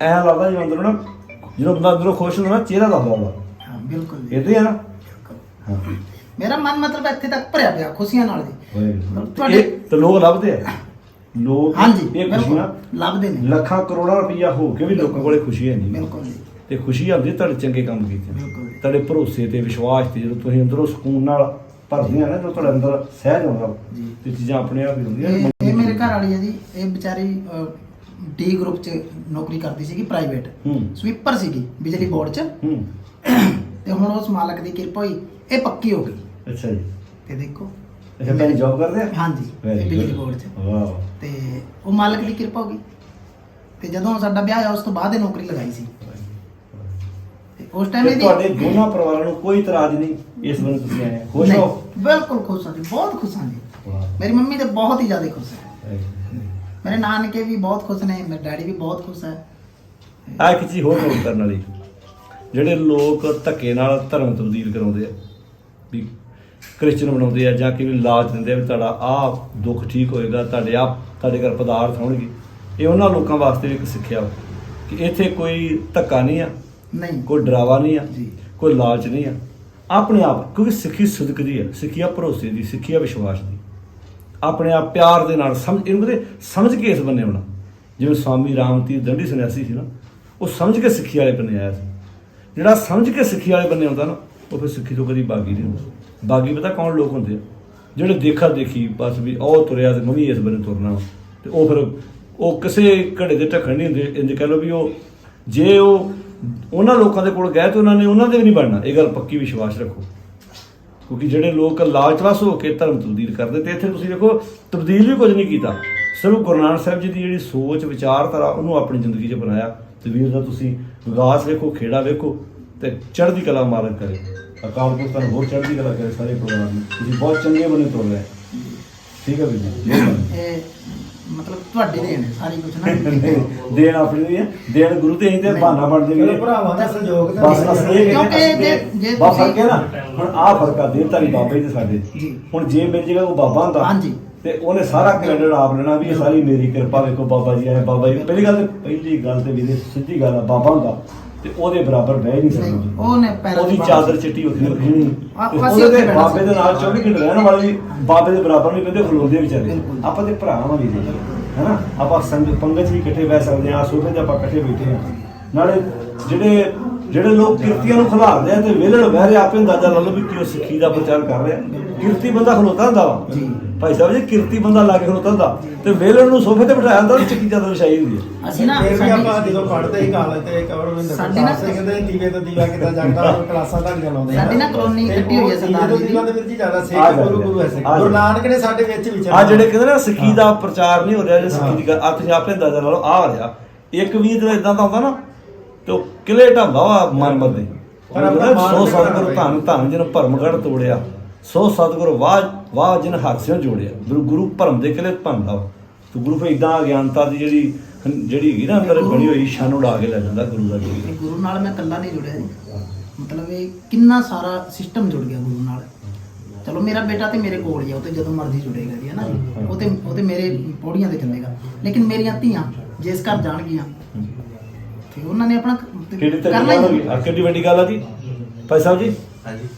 ਐ ਲੱਗਦਾ ਜਿਵੇਂ ਅੰਦਰੋਂ ਨਾ ਜਦੋਂ ਬੰਦਾ ਅੰਦਰੋਂ ਖੁਸ਼ ਹੁੰਦਾ ਨਾ ਚਿਹਰਾ ਦੱਸਦਾ ਉਹਦਾ। ਹਾਂ ਬਿਲਕੁਲ ਜੀ। ਆ ਨਾ। ਹਾਂ। ਮੇਰਾ ਮਨ ਮਤਲਬ ਇੱਥੇ ਤੱਕ ਭਰਿਆ ਪਿਆ ਖੁਸ਼ੀਆਂ ਨਾਲ ਜੀ। ਤੁਹਾਡੇ- ਇਹ ਤੇ ਲੋਕ ਲੱਭਦੇ ਆ। ਲੋਕ ਹਾਂਜੀ ਇਹ ਬਿਲਕੁਲ। ਖੁਸ਼ੀਆਂ ਲੱਭਦੇ ਨੇ। ਲੱਖਾਂ ਕਰੋੜਾਂ ਰੁਪਈਆ ਹੋ ਕੇ ਵੀ ਲੋਕਾਂ ਕੋਲੇ ਖੁਸ਼ੀ ਹੈ ਨਹੀਂ। ਬਿਲਕੁਲ ਜੀ। ਤੇ ਖੁਸ਼ੀ ਆਉਂਦੀ ਤੁਹਾਡੇ ਚੰਗੇ ਕੰਮ ਕੀਤੇ। ਬਿਲਕੁਲ ਜੀ। ਤੁਹਾਡੇ ਭਰੋਸੇ ਤੇ ਵਿਸ਼ਵਾਸ ਤੇ ਜਦੋਂ ਤੁਸੀਂ ਅੰਦਰੋਂ ਸਕੂਨ ਨਾਲ ਭਰਦੀਆਂ ਨਾ ਜਦੋਂ ਤੁਹਾਡੇ ਅੰਦਰ ਸਹਿਜ ਆਉਂਦਾ ਜੀ। ਤੇ ਚੀਜ਼ਾਂ ਆਪਣੇ ਆਪ ਹੀ ਹੁੰਦੀਆਂ। ਇਹ ਇਹ ਮੇਰੇ ਘਰ ਵਾਲੀ ਹੈ ਜੀ। ਇਹ ਵਿਚਾਰੀ ਡੀ ਗਰੁੱਪ 'ਚ ਨੌਕਰੀ ਕਰਦੀ ਸੀਗੀ ਪ੍ਰਾਈਵੇਟ ਹੂੰ। ਸਵੀਪਰ ਸੀਗੀ ਬਿਜਲੀ ਬੋਰਡ 'ਚ। ਹੂੰ। ਤੇ ਹੁਣ ਉਸ ਮਾਲਕ ਦੀ ਕਿਰਪਾ ਹੋਈ ਇਹ ਪੱਕੀ ਹੋ ਗਈ। ਅੱਛਾ ਜੀ। ਤੇ ਦੇਖੋ। ਅੱਛਾ ਤਾਂ ਜੌਬ ਕਰਦੇ ਆ? ਹਾਂਜੀ Very ਬਿਜਲੀ good. ਬੋਰਡ 'ਚ। ਵਾਹ ਤੇ ਉਹ ਮਾਲਕ ਦੀ ਕਿਰਪਾ ਹੋ ਗਈ। ਤੇ ਜਦੋਂ ਸਾਡਾ ਵਿਆਹ ਹੋਇਆ ਉਸ ਤੋਂ ਬਾਅਦ ਇਹ ਨੌਕਰੀ ਲਗਾਈ ਸੀ। ਤੇ ਉਸ ਟਾਈਮ ਤੇ ਇਹਦੀ ਤੁਹਾਡੇ ਦੋਨਾਂ ਪਰਿਵਾਰਾਂ ਨੂੰ ਕੋਈ ਇਤਰਾਜ਼ ਨਹੀਂ ਇਸ ਬੰਨੇ ਤੁਸੀਂ ਆਏ। ਆ। ਖੁਸ਼ ਨਹੀਂ, ਹੋ? ਬਿਲਕੁਲ ਖੁਸ਼ ਹਾਂ ਜੀ ਬਹੁਤ ਖੁਸ਼ ਹਾਂ ਜੀ। ਵਾਹ ਮੇਰੀ ਮੰਮੀ ਤੇ ਬਹੁਤ ਹੀ ਜ਼ਿਆਦਾ ਖੁਸ਼ ਹੈ। ਮੇਰੇ ਨਾਨਕੇ ਵੀ ਬਹੁਤ ਖੁਸ਼ ਨੇ ਮੇਰੇ ਡੈਡੀ ਵੀ ਬਹੁਤ ਖੁਸ਼ ਹੈ। ਆ ਚੀਜ਼ ਹੋਰ ਨੋਟ ਕਰਨ ਵਾਲੀ। ਜਿਹੜੇ ਲੋਕ ਧੱਕੇ ਨਾਲ ਧਰਮ ਤਬਦੀਲ ਕਰਾਉਂਦੇ ਆ ਵੀ ਕ੍ਰਿਸਚਨ ਬਣਾਉਂਦੇ ਆ ਜਾਂ ਕਿਵੇਂ ਲਾਜ ਦਿੰਦੇ ਆ ਵੀ ਤੁਹਾਡਾ ਆਹ ਦੁੱਖ ਠੀਕ ਹੋਏਗਾ ਤੁਹਾਡੇ ਆਪ ਤੁਹਾਡੇ ਘਰ ਪਦਾਰਥ ਆਉਣਗੇ ਇਹ ਉਹਨਾਂ ਲੋਕਾਂ ਵਾਸਤੇ ਵੀ ਇੱਕ ਸਿੱਖਿਆ ਕਿ ਇੱਥੇ ਕੋਈ ਧੱਕਾ ਨਹੀਂ ਆ ਨਹੀਂ। ਕੋਈ ਡਰਾਵਾ ਨਹੀਂ ਆ ਜੀ। ਕੋਈ ਲਾਲਚ ਨਹੀਂ ਆ। ਆਪਣੇ ਆਪ ਕਿਉਂਕਿ ਸਿੱਖੀ ਸਦਕ ਦੀ ਆ ਸਿੱਖੀ ਆ ਭਰੋਸੇ ਦੀ ਸਿੱਖੀ ਆ ਵਿਸ਼ਵਾਸ ਦੀ। ਆਪਣੇ ਆਪ ਪਿਆਰ ਦੇ ਨਾਲ ਸਮਝ ਇਹਨੂੰ ਕਹਿੰਦੇ ਸਮਝ ਕੇ ਇਸ ਬੰਨੇ ਆਉਣਾ ਜਿਵੇਂ ਸਵਾਮੀ ਰਾਮਤੀ ਦੰਡੀ ਸੰਨਿਆਸੀ ਸੀ ਨਾ ਉਹ ਸਮਝ ਕੇ ਸਿੱਖੀ ਵਾਲੇ ਬੰਨੇ ਆਇਆ ਸੀ। ਜਿਹੜਾ ਸਮਝ ਕੇ ਸਿੱਖੀ ਵਾਲੇ ਬੰਨੇ ਆਉਂਦਾ ਨਾ, ਉਹ ਫਿਰ ਸਿੱਖੀ ਤੋਂ ਕਦੀ ਬਾਗੀ ਨਹੀਂ ਹੁੰਦਾ। ਬਾਗੀ ਪਤਾ ਕੌਣ ਲੋਕ ਹੁੰਦੇ ਆ? ਜਿਹੜੇ ਦੇਖਾ ਦੇਖੀ ਬਸ ਵੀ ਉਹ ਤੁਰਿਆ ਤੇ ਮੈਂ ਵੀ ਇਸ ਬੰਨੇ ਤੁਰਨਾ ਵਾ। ਤੇ ਉਹ ਫਿਰ ਉਹ ਕਿਸੇ ਘੜੇ ਦੇ ਢੱਕਣ ਨਹੀਂ ਹੁੰਦੇ ਇੰਜ ਕਹਿ ਲਓ ਵੀ ਉਹ ਜੇ ਉਹ ਉਹਨਾਂ ਲੋਕਾਂ ਦੇ ਕੋਲ ਗਏ ਤੇ ਉਹਨਾਂ ਨੇ ਉਹਨਾਂ ਦੇ ਵੀ ਨਹੀਂ ਬਣਨਾ। ਇਹ ਗੱਲ ਪੱਕੀ ਵਿਸ਼ਵਾਸ ਰੱਖੋ। ਕਿਉਂਕਿ ਜਿਹੜੇ ਲੋਕ ਲਾਲਚਵਸ ਹੋ ਕੇ ਧਰਮ ਤਬਦੀਲ ਕਰਦੇ ਤੇ ਇੱਥੇ ਤੁਸੀਂ ਦੇਖੋ, ਤਬਦੀਲ ਵੀ ਕੁਝ ਨਹੀਂ ਕੀਤਾ। ਸਿਰਫ ਗੁਰੂ ਨਾਨਕ ਸਾਹਿਬ ਜੀ ਦੀ ਜਿਹੜੀ ਸੋਚ, ਵਿਚਾਰਧਾਰਾ, ਉਹਨੂੰ ਆਪਣੀ ਜ਼ਿੰਦਗੀ 'ਚ ਬਣਾਇਆ। ਤੇ ਵੀਰ ਦਾ ਤੁਸੀਂ ਵਿਕਾਸ ਵੇਖੋ ਖੇੜਾ ਵੇਖੋ ਤੇ ਚੜ੍ਹਦੀ ਕਲਾ ਮਾਲਕ ਕਰੇ। ਅਕਾਲ ਪੁਰਖ ਤੁਹਾਨੂੰ ਹੋਰ ਚੜ੍ਹਦੀ ਕਲਾ ਕਰੇ ਸਾਰੇ ਪਰਿਵਾਰ ਨੂੰ। ਤੁਸੀਂ ਬਹੁਤ ਚੰਗੇ ਬਣੇ ਤੁਰ ਰਹੇ। ਠੀਕ ਹੈ ਵੀਰ ਜੀ। ਇਹ ਮਤਲਬ ਤੁਹਾਡੇ ਦੇਣ ਸਾਰੀ ਕੁਝ ਨਾ। ਦੇਣ ਆਪਣੀ ਨਹੀਂ ਹੈ। ਦੇਣ ਗੁਰੂ ਤੇ ਤੇ ਬਹਾਨਾ ਬਣਦੇ ਚਲੋ ਵੀਰੇ ਭਰਾਵਾਂ ਦਾ ਸਹਿਯੋਗ ਤਾਂ ਬਸ ਬਸ ਇਹ ਕਿਉਂਕਿ ਜੇ- ਜੇ ਬਸ ਫ਼ਰਕ ਹੈ ਨਾ। ਹੁਣ ਆਹ ਫ਼ਰਕ ਆ ਦੇ ਤਾਰੀ ਬਾਬੇ ਦੇ ਸਾਡੇ। ਜੀ। ਹੁਣ ਜੇ ਮੇਰੀ ਜਗ੍ਹਾ ਕੋਈ ਬਾਬਾ ਹੁੰਦਾ। ਹਾਂਜੀ। ਤੇ ਉਹਨੇ ਸਾਰਾ ਕ੍ਰੈਡਿਟ ਆਪ ਲੈਣਾ ਵੀ ਇਹ ਸਾਰੀ ਮੇਰੀ ਕਿਰਪਾ ਵੇਖੋ ਬਾਬਾ ਜੀ ਆਏ ਬਾਬਾ ਜੀ। ਪਹਿਲੀ ਗੱਲ ਤੇ ਪਹਿਲੀ ਗੱਲ ਤੇ ਵੀਰੇ ਸਿੱਧੀ ਗੱਲ ਆ ਬਾਬਾ ਹੁੰਦਾ। ਤੇ ਉਹਦੇ ਬਰਾਬਰ ਬਹਿ ਨਹੀਂ ਸਕਦਾ। ਉਹਨੇ ਪੈਰਾਂ ਉਹਦੀ ਚਾਦਰ ਚਿੱਟੀ ਵੱਖਰੀ ਆ- ਅਸੀਂ ਉਹਦੇ ਬਾਬੇ ਦੇ ਨਾਲ 24 ਘੰਟੇ ਰਹਿਣ ਵਾਲੇ ਵੀ ਬਾਬੇ ਦੇ ਬਰਾਬਰ ਨਹੀਂ ਕਹਿੰਦੇ ਖਲੋਂਦੇ ਵਿਚਾਰੇ। ਆਪਾਂ ਤੇ ਭਰਾ ਵਾਂ ਵੀਰੇ ਹੈਨਾ? ਆਪਾਂ ਸੰਗ ਪੰਗਤ ਵੀ ਇਕੱਠੇ ਬਹਿ ਸਕਦੇ ਆ ਸੋਫੇ 'ਤੇ ਆਪਾਂ ਇਕੱਠੇ ਬੈਠੇ ਆ ਨਾਲੇ ਜਿਹੜੇ ਜਿਹੜੇ ਲੋਕ ਕਿਰਤੀਆਂ ਨੂੰ ਖਿਲਾਰਦੇ ਆ ਤੇ ਵਿਹਲੜ ਬਹਿ ਰਹੇ ਆਪੇ ਅੰਦਾਜ਼ਾ ਲਾ ਲਓ ਵੀ ਕਿਉਂ ਸਿੱਖੀ ਦਾ ਪ੍ਰਚਾਰ ਕਰ ਰਿਹਾ ਕਿਰਤੀ ਬੰਦਾ ਖਲੋਤਾ ਹੁੰਦਾ ਵਾ। ਜੀ। ਭਾਈ ਸਾਹਿਬ ਜੀ ਕਿਰਤੀ ਬੰਦਾ ਲਾ ਕੇ ਖਲੋਤਾ ਹੁੰਦਾ ਤੇ ਵਿਹਲੜ ਨੂੰ ਸੋਫੇ ਤੇ ਬਿਠਾਇਆ ਹੁੰਦਾ ਉਹ ਚੱਕੀ ਚਾਦਰ ਵਿਛਾਈ ਹੁੰਦੀ ਹੈ। ਅਸੀਂ ਨਾ ਫਿਰ ਵੀ ਸਾਡੀ- ਆਪਾਂ ਜਦੋਂ ਪੜ੍ਹਦੇ ਹੀ ਕਾਲਜ ਤੇ ਕਵਰਮੈਂਟ ਸਾਡੀ ਨਾ- ਕਹਿੰਦੇ ਦੀਵੇ ਤੋਂ ਦੀਵਾ ਕਿੱਦਾਂ ਜਗਦਾ? ਉਹ ਕਲਾਸਾਂ ਤੁਹਾਡੀਆਂ ਲਾਉਂਦੇ। ਸਾਡੀ ਨਾ ਕਲੋਨੀ ਤੇ ਇਕੱਠੀ ਹੋਈ ਹੈ ਸਰਦਾਰ ਜੀ ਦੀ। ਦੀਵਾ ਦੇ ਵਿੱਚ ਹੀ ਜ਼ਿਆਦਾ ਆ ਸਿੱਖ ਗੁਰੂ ਗੁਰੂ ਆ ਜਾ। ਗੁਰੂ ਨਾਨਕ ਨੇ ਸਾਡੇ ਵਿੱਚ ਵਿਚਰਨਾ ਆ ਜਿਹੜੇ ਕਹਿੰਦੇ ਨਾ ਸਿੱਖੀ ਦਾ ਪ੍ਰਚਾਰ ਨਹੀਂ ਹੋ ਰਿਹਾ ਜੇ ਸਿੱਖੀ। ਦੀ ਗੱਲ ਆ ਤੁਸੀਂ ਆਪੇ ਅੰਦਾਜ਼ਾ ਲਾ ਲਓ ਆ ਹੋ ਰਿਹਾ। ਇੱਕ ਵੀ ਜਦੋਂ ਇਦਾਂ ਦਾ ਹੁੰਦਾ ਨਾ ਤੇ ਉਹ ਕਿਲੇ ਢਾਉਂਦਾ ਵਾ ਮਨ ਮਰਦੇ ਪਰ ਮਾਣ ਸੋ ਤੇ ਸਤਿਗੁਰ ਕਰਨਾ ਧੰਨ ਧੰਨ ਜਿਹਨ ਭਰਮਗੜ ਤੋੜਿਆ। ਸੋ ਸਤਿਗੁਰ ਵਾਹ ਵਾਹ ਜਿਹਨ ਹਾਸਿਓ ਜੋੜਿਆ। ਗੁਰੂ ਗੁਰੂ ਭਰਮ ਦੇ ਕਿਲੇ ਭੰਦਾ ਤੇ ਗੁਰੂ ਫੇ ਇਦਾਂ ਅਗਿਆਨਤਾ ਦੀ ਜਿਹੜੀ ਜਿਹੜੀ ਹੈਗੀ ਨਾ ਅੰਦਰ ਬਣੀ ਹੋਈ ਛਾਨ ਉਡਾ ਕੇ ਲੈ ਜਾਂਦਾ ਗੁਰੂ ਦਾ ਜੀ ਗੁਰੂ ਨਾਲ ਮੈਂ ਇਕੱਲਾ ਨਹੀਂ ਜੁੜਿਆ ਜੀ। ਮਤਲਬ ਇਹ ਕਿੰਨਾ ਸਾਰਾ ਸਿਸਟਮ ਜੁੜ ਗਿਆ ਗੁਰੂ ਨਾਲ। ਚਲੋ ਮੇਰਾ ਬੇਟਾ ਤੇ ਮੇਰੇ ਕੋਲ ਹੀ ਆ ਉਹ ਤੇ ਜਦੋਂ ਮਰਜ਼ੀ ਜੁੜੇਗਾ ਜੀ ਹੈ ਨਾ ਜੀ। ਉਹ ਤੇ ਉਹ ਤੇ ਮੇਰੇ ਪੌੜੀਆਂ ਤੇ ਚੱਲੇਗਾ। ਲੇਕਿਨ ਮੇਰੀਆਂ ਧੀਆਂ ਜਿਸ ਘਰ ਜਾਣਗੀਆਂ ਤੇ ਉਹਨਾਂ ਨੇ ਆਪਣਾ ਕਿਹੜੀ ਤੇ ਕਰਨਾ ਗੱਲ ਹੀ ਹੋਈ ਆ ਕਿੱਡੀ ਵੱਡੀ ਗੱਲ ਆ ਜੀ। ਭਾਈ ਸਾਹਿਬ ਜੀ? ਹਾਂਜੀ।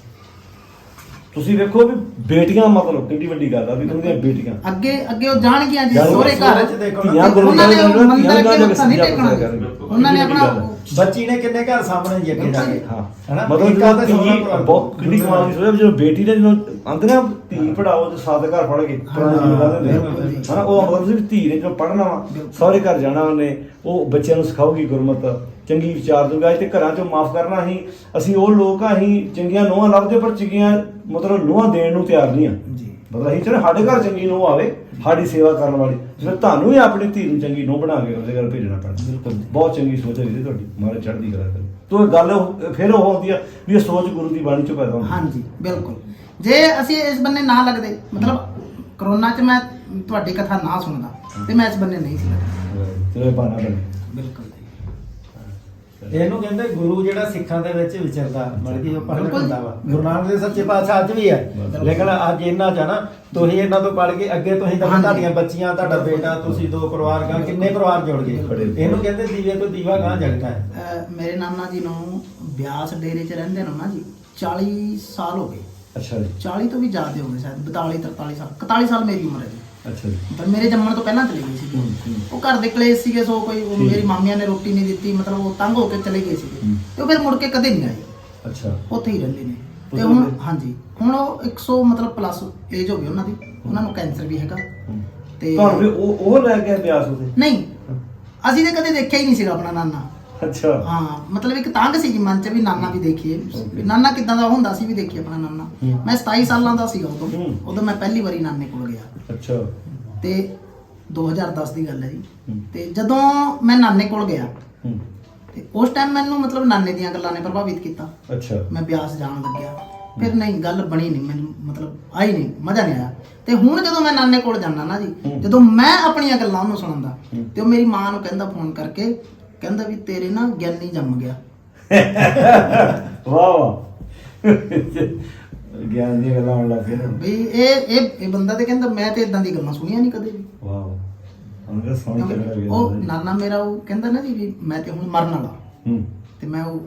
ਤੁਸੀਂ ਵੇਖੋ ਵੀ ਬੇਟੀਆਂ ਮਤਲਬ ਕਿੰਨੀ ਵੱਡੀ ਗੱਲ ਆ ਵੀ ਤੁਹਾਡੀਆਂ ਬੇਟੀਆਂ ਅੱਗੇ ਅੱਗੇ ਉਹ ਜਾਣਗੀਆਂ ਜੀ ਸੋਹਰੇ ਘਰ ਸੂਰਜ ਦੇਖੋ ਨਾ, ਉਹਨਾਂ ਨੇ ਮੰਦਰ ਅੱਗੇ ਮੱਥਾ ਨਹੀਂ ਟੇਕਣਾ। ਉਹਨਾਂ ਨੇ ਆਪਣਾ। ਬੱਚੀ ਨੇ ਕਿੰਨੇ ਘਰ ਸਾਹਮਣੇ ਜੀ ਅੱਗੇ ਜਾ ਕੇ ਹਾਂ ਹਨਾ? ਮਤਲਬ ਧੀ ਸੋਹਣਾ। ਬਹੁਤ ਕਿੰਨੀ ਕਮਾਲ ਦੀ ਸੋਚ ਜਦੋਂ ਬੇਟੀ ਨੇ ਜਦੋਂ ਆਂਦੀਆਂ ਧੀ ਪੜਾਓ ਤੇ ਸਾਦ ਘਰ ਪੜ। ਆ। ਹਨਾ ਉਹ ਮਤਲਬ ਧੀ ਨੇ ਜਦੋਂ ਪੜਨਾ ਵਾ। ਸਹੁਰੇ ਘਰ ਜਾਣਾ ਉਹਨੇ ਉਹ ਬੱਚਿਆਂ ਨੂੰ ਸਿਖਾਊਗੀ ਗੁਰਮਤ ਚੰਗੀ ਵਿਚਾਰ ਦੂਗਾ ਤੇ ਘਰਾਂ ਚੋਂ ਮਾਫ ਕਰਨਾ ਅਸੀਂ ਅਸੀਂ ਉਹ ਲੋਕ ਆ ਅਸੀਂ ਚੰਗੀਆਂ ਨੋਹਾਂ ਲੱਭਦੇ ਪਰ ਚੰਗੀਆਂ ਮਤਲਬ ਨੋਹਾਂ ਦੇਣ ਨੂੰ ਤਿਆਰ ਨਹੀਂ ਆ। ਜੀ। ਮਤਲਬ ਅਸੀਂ ਚਾਹੇ ਸਾਡੇ ਘਰ ਚੰਗੀ ਨੂੰਹ ਆਵੇ ਸਾਡੀ ਸੇਵਾ ਕਰਨ ਵਾਲੀ। ਫਿਰ ਤੁਹਾਨੂੰ ਹੀ ਆਪਣੀ ਧੀ ਨੂੰ ਚੰਗੀ ਨੂੰਹ ਬਣਾ ਕੇ ਉਹਦੇ ਘਰ ਭੇਜਣਾ ਪੈਣਾ। ਬਿਲਕੁਲ। ਬਹੁਤ ਚੰਗੀ ਸੋਚ ਹੈ ਜੀ ਤੁਹਾਡੀ ਮਾਰੇ ਚੜ੍ਹਦੀ ਕਰਾ ਕਰੇ। ਤੋ ਇਹ ਗੱਲ ਫਿਰ ਉਹ ਆਉਂਦੀ ਆ ਵੀ ਇਹ ਸੋਚ ਗੁਰੂ ਦੀ ਬਾਣੀ ਚੋਂ ਪੈਦਾ ਹੁੰਦੀ ਹਾਂਜੀ ਬਿਲਕੁਲ। ਜੇ ਅਸੀਂ ਇਸ ਬੰਨੇ ਨਾ ਲੱਗਦੇ ਮਤਲਬ ਕਰੋਨਾ 'ਚ ਮੈਂ ਤੁਹਾਡੀ ਕਥਾ ਨਾ ਸੁਣਦਾ ਤੇ ਮੈਂ ਇਸ ਬੰਨੇ ਨਹੀਂ ਸੀ ਲੱਗਦਾ। ਚਲੋ ਇਹ ਬਾਣਾ ਬਣ ਬਿਲਕੁਲ ਇਹਨੂੰ ਕਹਿੰਦੇ ਗੁਰੂ ਜਿਹੜਾ ਸਿੱਖਾਂ ਦੇ ਵਿੱਚ ਵਿਚਰਦਾ ਮਤਲਬ ਕਿ ਉਹ ਪੜ੍ਹ ਬਿਲਕੁਲ। ਹੁੰਦਾ ਵਾ। ਗੁਰੂ ਨਾਨਕ ਦੇ ਸੱਚੇ ਪਾਤਸ਼ਾਹ ਅੱਜ ਵੀ ਹੈ। ਲੇਕਿਨ ਅੱਜ ਇਹਨਾਂ ਚ ਆ ਨਾ ਤੁਸੀਂ ਇਹਨਾਂ ਤੋਂ ਪੜ੍ਹ ਕੇ ਅੱਗੇ ਤੁਸੀਂ ਤਾਂ। ਤੁਹਾਡੀਆਂ ਬੱਚੀਆਂ ਤੁਹਾਡਾ ਬੇਟਾ ਤੁਸੀਂ ਦੋ ਪਰਿਵਾਰ ਗਾਂ ਕਿੰਨੇ ਪਰਿਵਾਰ ਜੁੜ ਗਏ। ਇਹਨੂੰ ਕਹਿੰਦੇ ਦੀਵੇ ਤੋਂ ਦੀਵਾ ਗਾਂ ਜਗਦਾ ਹੈ। ਮੇਰੇ ਨਾਨਾ ਜੀ ਨੂੰ ਬਿਆਸ ਡੇਰੇ 'ਚ ਰਹਿੰਦੇ ਨੂੰ ਨਾ ਜੀ 40 ਸਾਲ ਹੋ ਗਏ। ਅੱਛਾ ਜੀ। 40 ਤੋਂ ਵੀ ਜ਼ਿਆਦਾ ਹੋ ਗਏ ਸ਼ਾਇਦ 42 43 ਸਾਲ 41 ਸਾਲ ਮੇਰੀ ਉਮਰ ਹੈ ਜੀ। ਅੱਛਾ ਜੀ। ਪਰ ਮੇਰੇ ਜੰਮਣ ਤੋਂ ਪਹਿਲਾਂ ਚਲੇ ਗਏ ਸੀ। ਉਹ ਘਰ ਦੇ ਕਲੇਸ਼ ਸੀਗੇ ਸੋ ਕੋਈ ਉਹ। ਮੇਰੀ ਮਾਮੀਆਂ ਨੇ ਰੋਟੀ ਨਹੀਂ ਦਿੱਤੀ ਮਤਲਬ ਉਹ ਤੰਗ ਹੋ ਕੇ ਚਲੇ ਗਏ ਸੀਗੇ। ਤੇ ਉਹ ਫਿਰ ਮੁੜ ਕੇ ਕਦੇ ਨਹੀਂ ਆਏ। ਅੱਛਾ। ਉੱਥੇ ਹੀ ਰਹਿੰਦੇ ਨੇ। ਤੇ ਹੁਣ? ਹਾਂਜੀ ਹੁਣ ਉਹ 100 ਮਤਲਬ ਪਲੱਸ ਏਜ ਹੋ ਗਈ ਉਹਨਾਂ ਦੀ। ਉਹਨਾਂ ਨੂੰ ਕੈਂਸਰ ਵੀ ਹੈਗਾ। ਤੇ ਤੁਹਾਨੂੰ ਵੀ ਉਹ ਉਹ ਲੈ ਕੇ ਬਿਆਸ ਉਹਦੇ? ਨਹੀਂ। ਅਸੀਂ ਤੇ ਕਦੇ ਦੇਖਿਆ ਹੀ ਨਹੀਂ ਸੀਗਾ ਆਪਣਾ ਨਾਨਾ। ਅੱਛਾ। ਹਾਂ ਮਤਲਬ ਇੱਕ ਤਾਂਗ ਸੀ ਮਨ ਚ ਵੀ ਨਾਨਾ ਵੀ ਦੇਖੀਏ। ਵੀ ਨਾਨਾ ਕਿਦਾਂ ਦਾ ਹੁੰਦਾ ਸੀ ਵੀ ਦੇਖੀਏ ਆਪਣਾ ਨਾਨਾ। ਮੈਂ 27 ਸਾਲਾਂ ਦਾ ਸੀਗਾ ਉਦੋਂ। ਹੂੰ। ਉਦੋਂ ਮੈਂ ਪਹਿਲੀ ਵਾਰੀ ਨਾਨੇ ਕੋਲ ਗਿਆ। ਅੱਛਾ। ਤੇ 2010 ਦੀ ਗੱਲ ਹੈ ਜੀ। ਤੇ ਜਦੋਂ ਮੈਂ ਨਾਨੇ ਕੋਲ ਗਿਆ ਹੂੰ। ਤੇ ਉਸ ਟਾਈਮ ਮੈਨੂੰ ਮਤਲਬ ਨਾਨੇ ਦੀਆਂ ਗੱਲਾਂ ਨੇ ਪ੍ਰਭਾਵਿਤ ਕੀਤਾ। ਅੱਛਾ। ਮੈਂ ਬਿਆਸ ਜਾਣ ਲੱਗਿਆ। ਫਿਰ ਨਹੀਂ ਗੱਲ ਬਣੀ ਨਹੀਂ ਮੈਨੂੰ ਮਤਲਬ ਆਈ ਨਹੀਂ ਮਜ਼ਾ ਨਹੀਂ ਆਇਆ। ਤੇ ਹੁਣ ਜਦੋਂ ਮੈਂ ਨਾਨੇ ਕੋਲ ਜਾਂਦਾ ਨਾ ਜੀ। ਜਦੋਂ ਮੈਂ ਆਪਣੀਆਂ ਗੱਲਾਂ ਉਹਨੂੰ ਸੁਣਾਉਂਦਾ। ਤੇ ਉਹ ਮੇਰੀ ਮਾਂ ਨੂੰ ਕਹਿੰਦਾ ਫੋਨ ਕਰਕੇ ਕਹਿੰਦਾ ਵੀ ਤੇਰੇ ਨਾ ਗਿਆਨੀ ਜੰਮ ਗਿਆ। ਵਾਹ ਵਾਹ। ਗਿਆਨ ਦੀਆਂ ਗੱਲਾਂ ਆਉਣ ਲੱਗ। ਵੀ ਇਹ ਇਹ ਇਹ ਬੰਦਾ ਤੇ ਕਹਿੰਦਾ ਮੈਂ ਤੇ ਇਦਾਂ ਦੀ ਗੱਲਾਂ ਸੁਣੀਆਂ ਨਹੀਂ ਕਦੇ ਵੀ। ਵਾਹ ਸੁਣ ਗਿਆ ਉਹ ਨਾਨਾ ਮੇਰਾ ਉਹ ਕਹਿੰਦਾ ਨਾ ਜੀ ਵੀ ਮੈਂ ਤੇ ਹੁਣ ਮਰਨ ਵਾਲਾ। ਹੂੰ। ਤੇ ਮੈਂ ਉਹ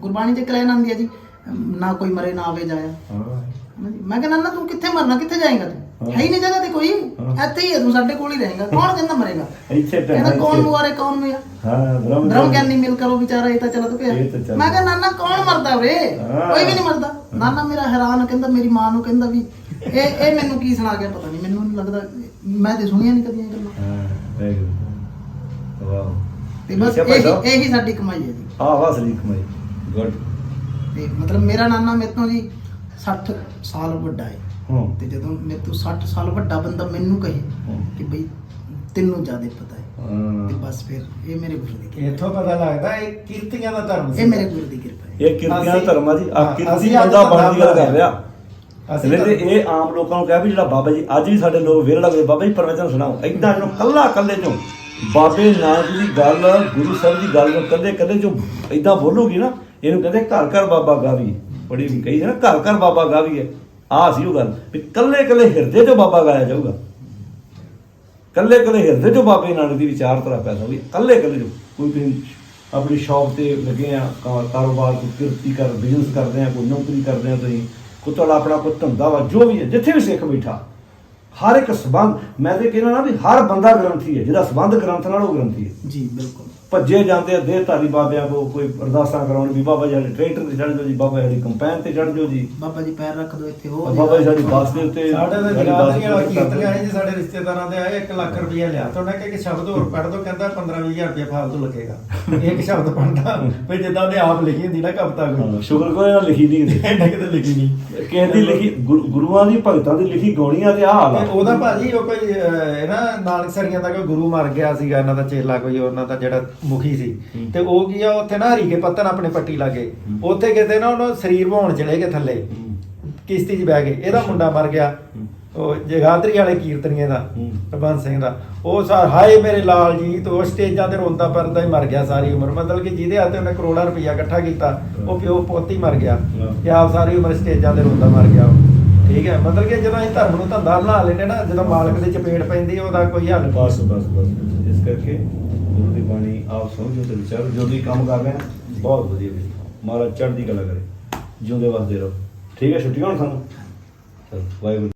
ਗੁਰਬਾਣੀ ਚ ਕਲੈਨ ਆਂਦੀ ਹੈ ਜੀ। ਨਾ ਕੋਈ ਮਰੇ ਨਾ ਆਵੇ ਜਾਇਆ। ਹਾਂ। ਮੈਂ ਕਹਿੰਦਾ ਨਾਨਾ ਤੂੰ ਕਿੱਥੇ ਮਰਨਾ ਕਿੱਥੇ ਜਾਏਗਾ ਤੂੰ? ਹਾਂ। ਹੈ ਹੀ ਨਹੀਂ ਜਗ੍ਹਾ ਤੇ ਕੋਈ। ਹਾਂ। ਇੱਥੇ ਹੀ ਹੈ ਤੂੰ ਸਾਡੇ ਕੋਲ ਹੀ ਰਹੇਗਾ। ਕੌਣ ਕਹਿੰਦਾ ਮਰੇਗਾ? ਇੱਥੇ ਕਹਿੰਦਾ ਟਹਿਣਾ ਕੌਣ ਮੁਆਰੇ ਕੌਣ ਨੂੰ ਹਾਂ ਬ੍ਰਹਮ ਧਰਮ ਗਿਆਨੀ ਮਿਲ ਕਰੋ ਵਿਚਾਰਾ ਇਹ ਤਾਂ ਚਲਤ ਪਿਆ ਤਾਂ ਮੈਂ ਕਹਿੰਦਾ ਨਾਨਾ ਕੌਣ ਮਰਦਾ ਵੇ? ਹਾਂ। ਕੋਈ ਵੀ ਨਹੀਂ ਮਰਦਾ। ਨਾਨਾ ਮੇਰਾ ਹੈਰਾਨ ਕਹਿੰਦਾ ਮੇਰੀ ਮਾਂ ਨੂੰ ਕਹਿੰਦਾ ਵੀ ਇਹ ਇਹ ਮੈਨੂੰ ਕੀ ਸੁਣਾ ਗਿਆ ਪਤਾ ਨਹੀਂ। ਮੈਨੂੰ ਨਹੀਂ ਲੱਗਦਾ ਮੈਂ ਤੇ ਸੁਣੀਆਂ ਨਹੀਂ ਕਦੀਆਂ ਗੱਲਾਂ। ਹਾਂ ਵਾਹ। ਤੇ ਬਸ ਇਹੀ। ਇਹੀ ਸਾਡੀ ਕਮਾਈ ਹੈ ਜੀ। ਆ ਵਾ ਸਲੀ ਕਮਾਈ। ਗੁੱਡ ਤੇ ਮਤਲਬ ਮੇਰਾ ਨਾਨਾ ਮੇਰੇ ਤੋਂ ਜੀ 60 ਸਾਲ ਵੱਡਾ ਹੈ ਹਾਂ। ਤੇ ਜਦੋਂ ਮੇਰੇ ਤੋਂ 60 ਸਾਲ ਵੱਡਾ ਬੰਦਾ ਮੈਨੂੰ ਕਹੇ। ਕਿ ਬਈ ਤੈਨੂੰ ਜ਼ਿਆਦਾ ਪਤਾ ਹੈ। ਤੇ। ਬਸ ਫਿਰ ਇਹ ਮੇਰੇ ਗੁਰੂ ਦੀ ਕਿਰਪਾ ਇੱਥੋਂ ਪਤਾ ਲੱਗਦਾ ਇਹ ਕੀਰਤੀਆਂ ਦਾ ਧਰਮ। ਇਹ ਮੇਰੇ ਗੁਰੂ ਦੀ ਕਿਰਪਾ ਹੈ ਇਹ ਕਿਰਤੀਆਂ ਦਾ ਧਰਮ ਆ ਜੀ। ਆ ਕਿਰਤੀ ਬੰਦਾ ਬਣਨ ਦੀ ਗੱਲ ਕਰ ਰਿਹਾ। ਅਸੀਂ ਨਹੀਂ ਤੇ ਇਹ ਆਮ ਲੋਕਾਂ ਨੂੰ ਕਹਿ ਵੀ ਜਿਹੜਾ ਬਾਬਾ ਜੀ ਅੱਜ ਵੀ ਸਾਡੇ ਲੋਕ ਵਿਰਲਾ ਹੋਏ ਬਾਬਾ ਜੀ ਪ੍ਰਵਚਨ ਸੁਣਾਓ। ਇਦਾਂ ਇਹਨੂੰ ਕੱਲਾ ਕੱਲੇ ਚੋਂ। ਬਾਬੇ ਨਾਨਕ ਦੀ ਗੱਲ ਗੁਰੂ ਸਾਹਿਬ ਦੀ ਗੱਲ ਨੂੰ ਕੱਲੇ ਕੱਲੇ ਚੋਂ ਇਦਾਂ ਬੋਲੂਗੀ ਨਾ ਇਹਨੂੰ ਕਹਿੰਦੇ ਘਰ ਘਰ ਬਾਬਾ ਗਾਵੀ। ਬੜੀ ਕਹੀ ਨਾ ਘਰ ਘਰ ਬਾਬਾ ਗਾਵੀ ਹੈ। ਆ ਸੀ ਉਹ ਗੱਲ, ਵੀ ਕੱਲੇ ਕੱਲੇ ਹਿਰਦੇ ਚੋਂ ਬਾਬਾ ਗਾਇਆ ਜਾਊਗਾ। ਕੱਲੇ ਕੱਲੇ ਹਿਰਦੇ ਚੋਂ ਬਾਬੇ ਨਾਨਕ ਦੀ ਵਿਚਾਰਧਾਰਾ ਪੈਦਾ ਹੋਈ ਕੱਲੇ ਕੱਲੇ ਚੋਂ। ਕੋਈ ਤੁਸੀਂ ਆਪਣੀ ਸ਼ੌਪ ਤੇ ਲੱਗੇ ਆ ਕਾਰੋਬਾਰ, ਕੋਈ ਕਿਰਤੀ ਕਰ ਬਿਜ਼ਨਸ ਕਰਦੇ ਆ, ਕੋਈ ਨੌਕਰੀ ਕਰਦੇ ਆ ਤੁਸੀਂ, ਕੋਈ ਤੁਹਾਡਾ ਆਪਣਾ ਕੋਈ ਧੰਦਾ ਵਾ, ਜੋ ਵੀ ਹੈ, ਜਿੱਥੇ ਵੀ ਸਿੱਖ ਬੈਠਾ, ਹਰ ਇੱਕ ਸਬੰਧ, ਮੈਂ ਤੇ ਕਹਿੰਦਾ ਨਾ ਵੀ ਹਰ ਬੰਦਾ ਗ੍ਰੰਥੀ ਹੈ, ਜਿਹਦਾ ਸਬੰਧ ਗ੍ਰੰਥ ਨਾਲ ਉਹ ਗ੍ਰੰਥੀ ਹੈ। ਜੀ, ਬਿਲਕੁਲ। ਭੱਜੇ ਜਾਂਦੇ ਆ ਦੇਹ ਧਾਰੀ ਬਾਬਿਆਂ ਕੋ ਕੋਈ ਅਰਦਾਸਾਂ ਕਰਾਉਣ ਵੀ ਬਾਬਾ ਜੀ ਸਾਡੇ ਟਰੈਕਟਰ ਤੇ ਚੜ ਜਾਓ ਜੀ ਬਾਬਾ ਜੀ ਕੰਪੈਨ ਤੇ ਚੜ ਜਾਓ ਜੀ। ਬਾਬਾ ਜੀ ਪੈਰ ਰੱਖ ਦਿਓ ਇੱਥੇ ਉਹ ਬਾਬਾ ਜੀ ਸਾਡੀ ਬੱਸ ਦੇ ਉੱਤੇ ਸਾਡੇ ਦੇ ਕੀਰਤਨ ਉੱਤੇ ਆਏ ਜੀ ਸਾਡੇ ਰਿਸ਼ਤੇਦਾਰਾਂ ਦੇ ਆਏ 1 ਲੱਖ ਰੁਪਇਆ ਲਿਆ। ਤਾਂ ਉਹਨੇ ਕਿਹਾ ਕਿ ਸ਼ਬਦ ਹੋਰ ਪੜ੍ਹ ਦੋ ਕਹਿੰਦਾ 15 20000 ਰੁਪਇਆ ਫਾਲਤੂ ਲੱਗੇਗਾ। ਇੱਕ ਸ਼ਬਦ ਪੜ੍ਹਦਾ ਵੀ ਜਿੱਦਾਂ ਉਹਨੇ ਆਪ ਲਿਖੀ ਹੁੰਦੀ ਨਾ ਕਵਿਤਾ ਹਾਂ, ਕੋਈ ਸ਼ੁਕਰ ਕਰੋ ਇਹਨਾਂ ਲਿਖੀ ਨਹੀਂ ਕਿਤੇ ਲਿਖੀ ਨਹੀਂ। ਕਿਸੇ ਦੀ ਲਿਖੀ ਗੁਰੂ- ਗੁਰੂਆਂ ਦੀ ਭਗਤਾਂ ਦੀ ਲਿਖੀ ਗਾਉਣੀਆਂ ਤੇ ਆ ਹਾਲ ਆ। ਉਹਦਾ ਭਾਜੀ ਉਹ ਕੋਈ ਨਾ ਨਾਨਕ ਸਰੀਆਂ ਦਾ ਕੋਈ ਗੁਰੂ ਮਰ ਗਿਆ ਸੀਗਾ ਇਹਨਾਂ ਦਾ ਚੇਲਾ ਕੋਈ ਉਹਨਾਂ ਦਾ ਜਿਹੜਾ ਮੁਖੀ ਸੀ। ਤੇ ਉਹ ਕੀ ਆ ਉੱਥੇ ਨਾ ਹਰੀ ਕੇ ਪੱਤਨ ਆਪਣੇ ਪੱਟੀ ਲਾਗੇ। ਉੱਥੇ ਕਿਤੇ ਨਾ ਉਹਨੂੰ ਸਰੀਰ ਵਾਉਣ ਚਲੇ ਗਏ ਥੱਲੇ। ਕਿਸ਼ਤੀ 'ਚ ਬਹਿ ਗਏ। ਇਹਦਾ ਮੁੰਡਾ ਮਰ ਗਿਆ। ਉਹ ਜਗਾਦਰੀ ਵਾਲੇ ਕੀਰਤਨੀਏ ਦਾ। ਪ੍ਰਬੰਧ ਸਿੰਘ ਦਾ। ਉਹ ਸਾਰ ਹਾਏ ਮੇਰੇ ਲਾਲ ਜੀ ਤੇ ਸਟੇਜਾਂ ਤੇ ਰੋਂਦਾ ਪਰਦਾ ਹੀ ਮਰ ਗਿਆ ਸਾਰੀ ਉਮਰ। ਮਤਲਬ ਕਿ ਜਿਹਦੇ ਹੱਥੇ ਉਹਨੇ ਕਰੋੜਾਂ ਰੁਪਈਆ ਇਕੱਠਾ ਕੀਤਾ ਉਹ ਪਿਓ ਪੁੱਤ ਮਰ ਗਿਆ। ਤੇ ਆਪ ਸਾਰੀ ਉਮਰ ਸਟੇਜਾਂ ਤੇ ਰੋਂਦਾ ਮਰ ਗਿਆ। ਠੀਕ ਹੈ? ਮਤਲਬ ਕਿ ਜਦੋਂ ਅਸੀਂ ਧਰਮ ਨੂੰ ਧੰਦਾ ਬਣਾ ਲੈਂਦੇ ਨਾ ਜਦੋਂ ਮਾਲਕ ਦੇ ਚਪੇੜ ਪੈਂਦੀ ਉਹਦਾ ਕੋਈ ਹੱਲ ਬਸ ਬਸ ਬਸ। ਇਸ ਕਰਕੇ ਆਪ ਸਮਝੋ ਤੇ ਵਿਚਾਰੋ ਜੋ ਤੁਸੀਂ ਕੰਮ ਕਰ ਰਹੇ ਆ, ਬਹੁਤ ਵਧੀਆ ਵੀ ਮਹਾਰਾਜ ਚੜ੍ਹਦੀ ਕਲਾ ਕਰੇ, ਜਿਉਂਦੇ ਵਸਦੇ ਰਹੋ। ਠੀਕ ਹੈ ਛੁੱਟੀਆਂ ਹੋਣ ਸਾਨੂੰ? ਚਲੋ, ਵਾਹਿਗੁਰੂ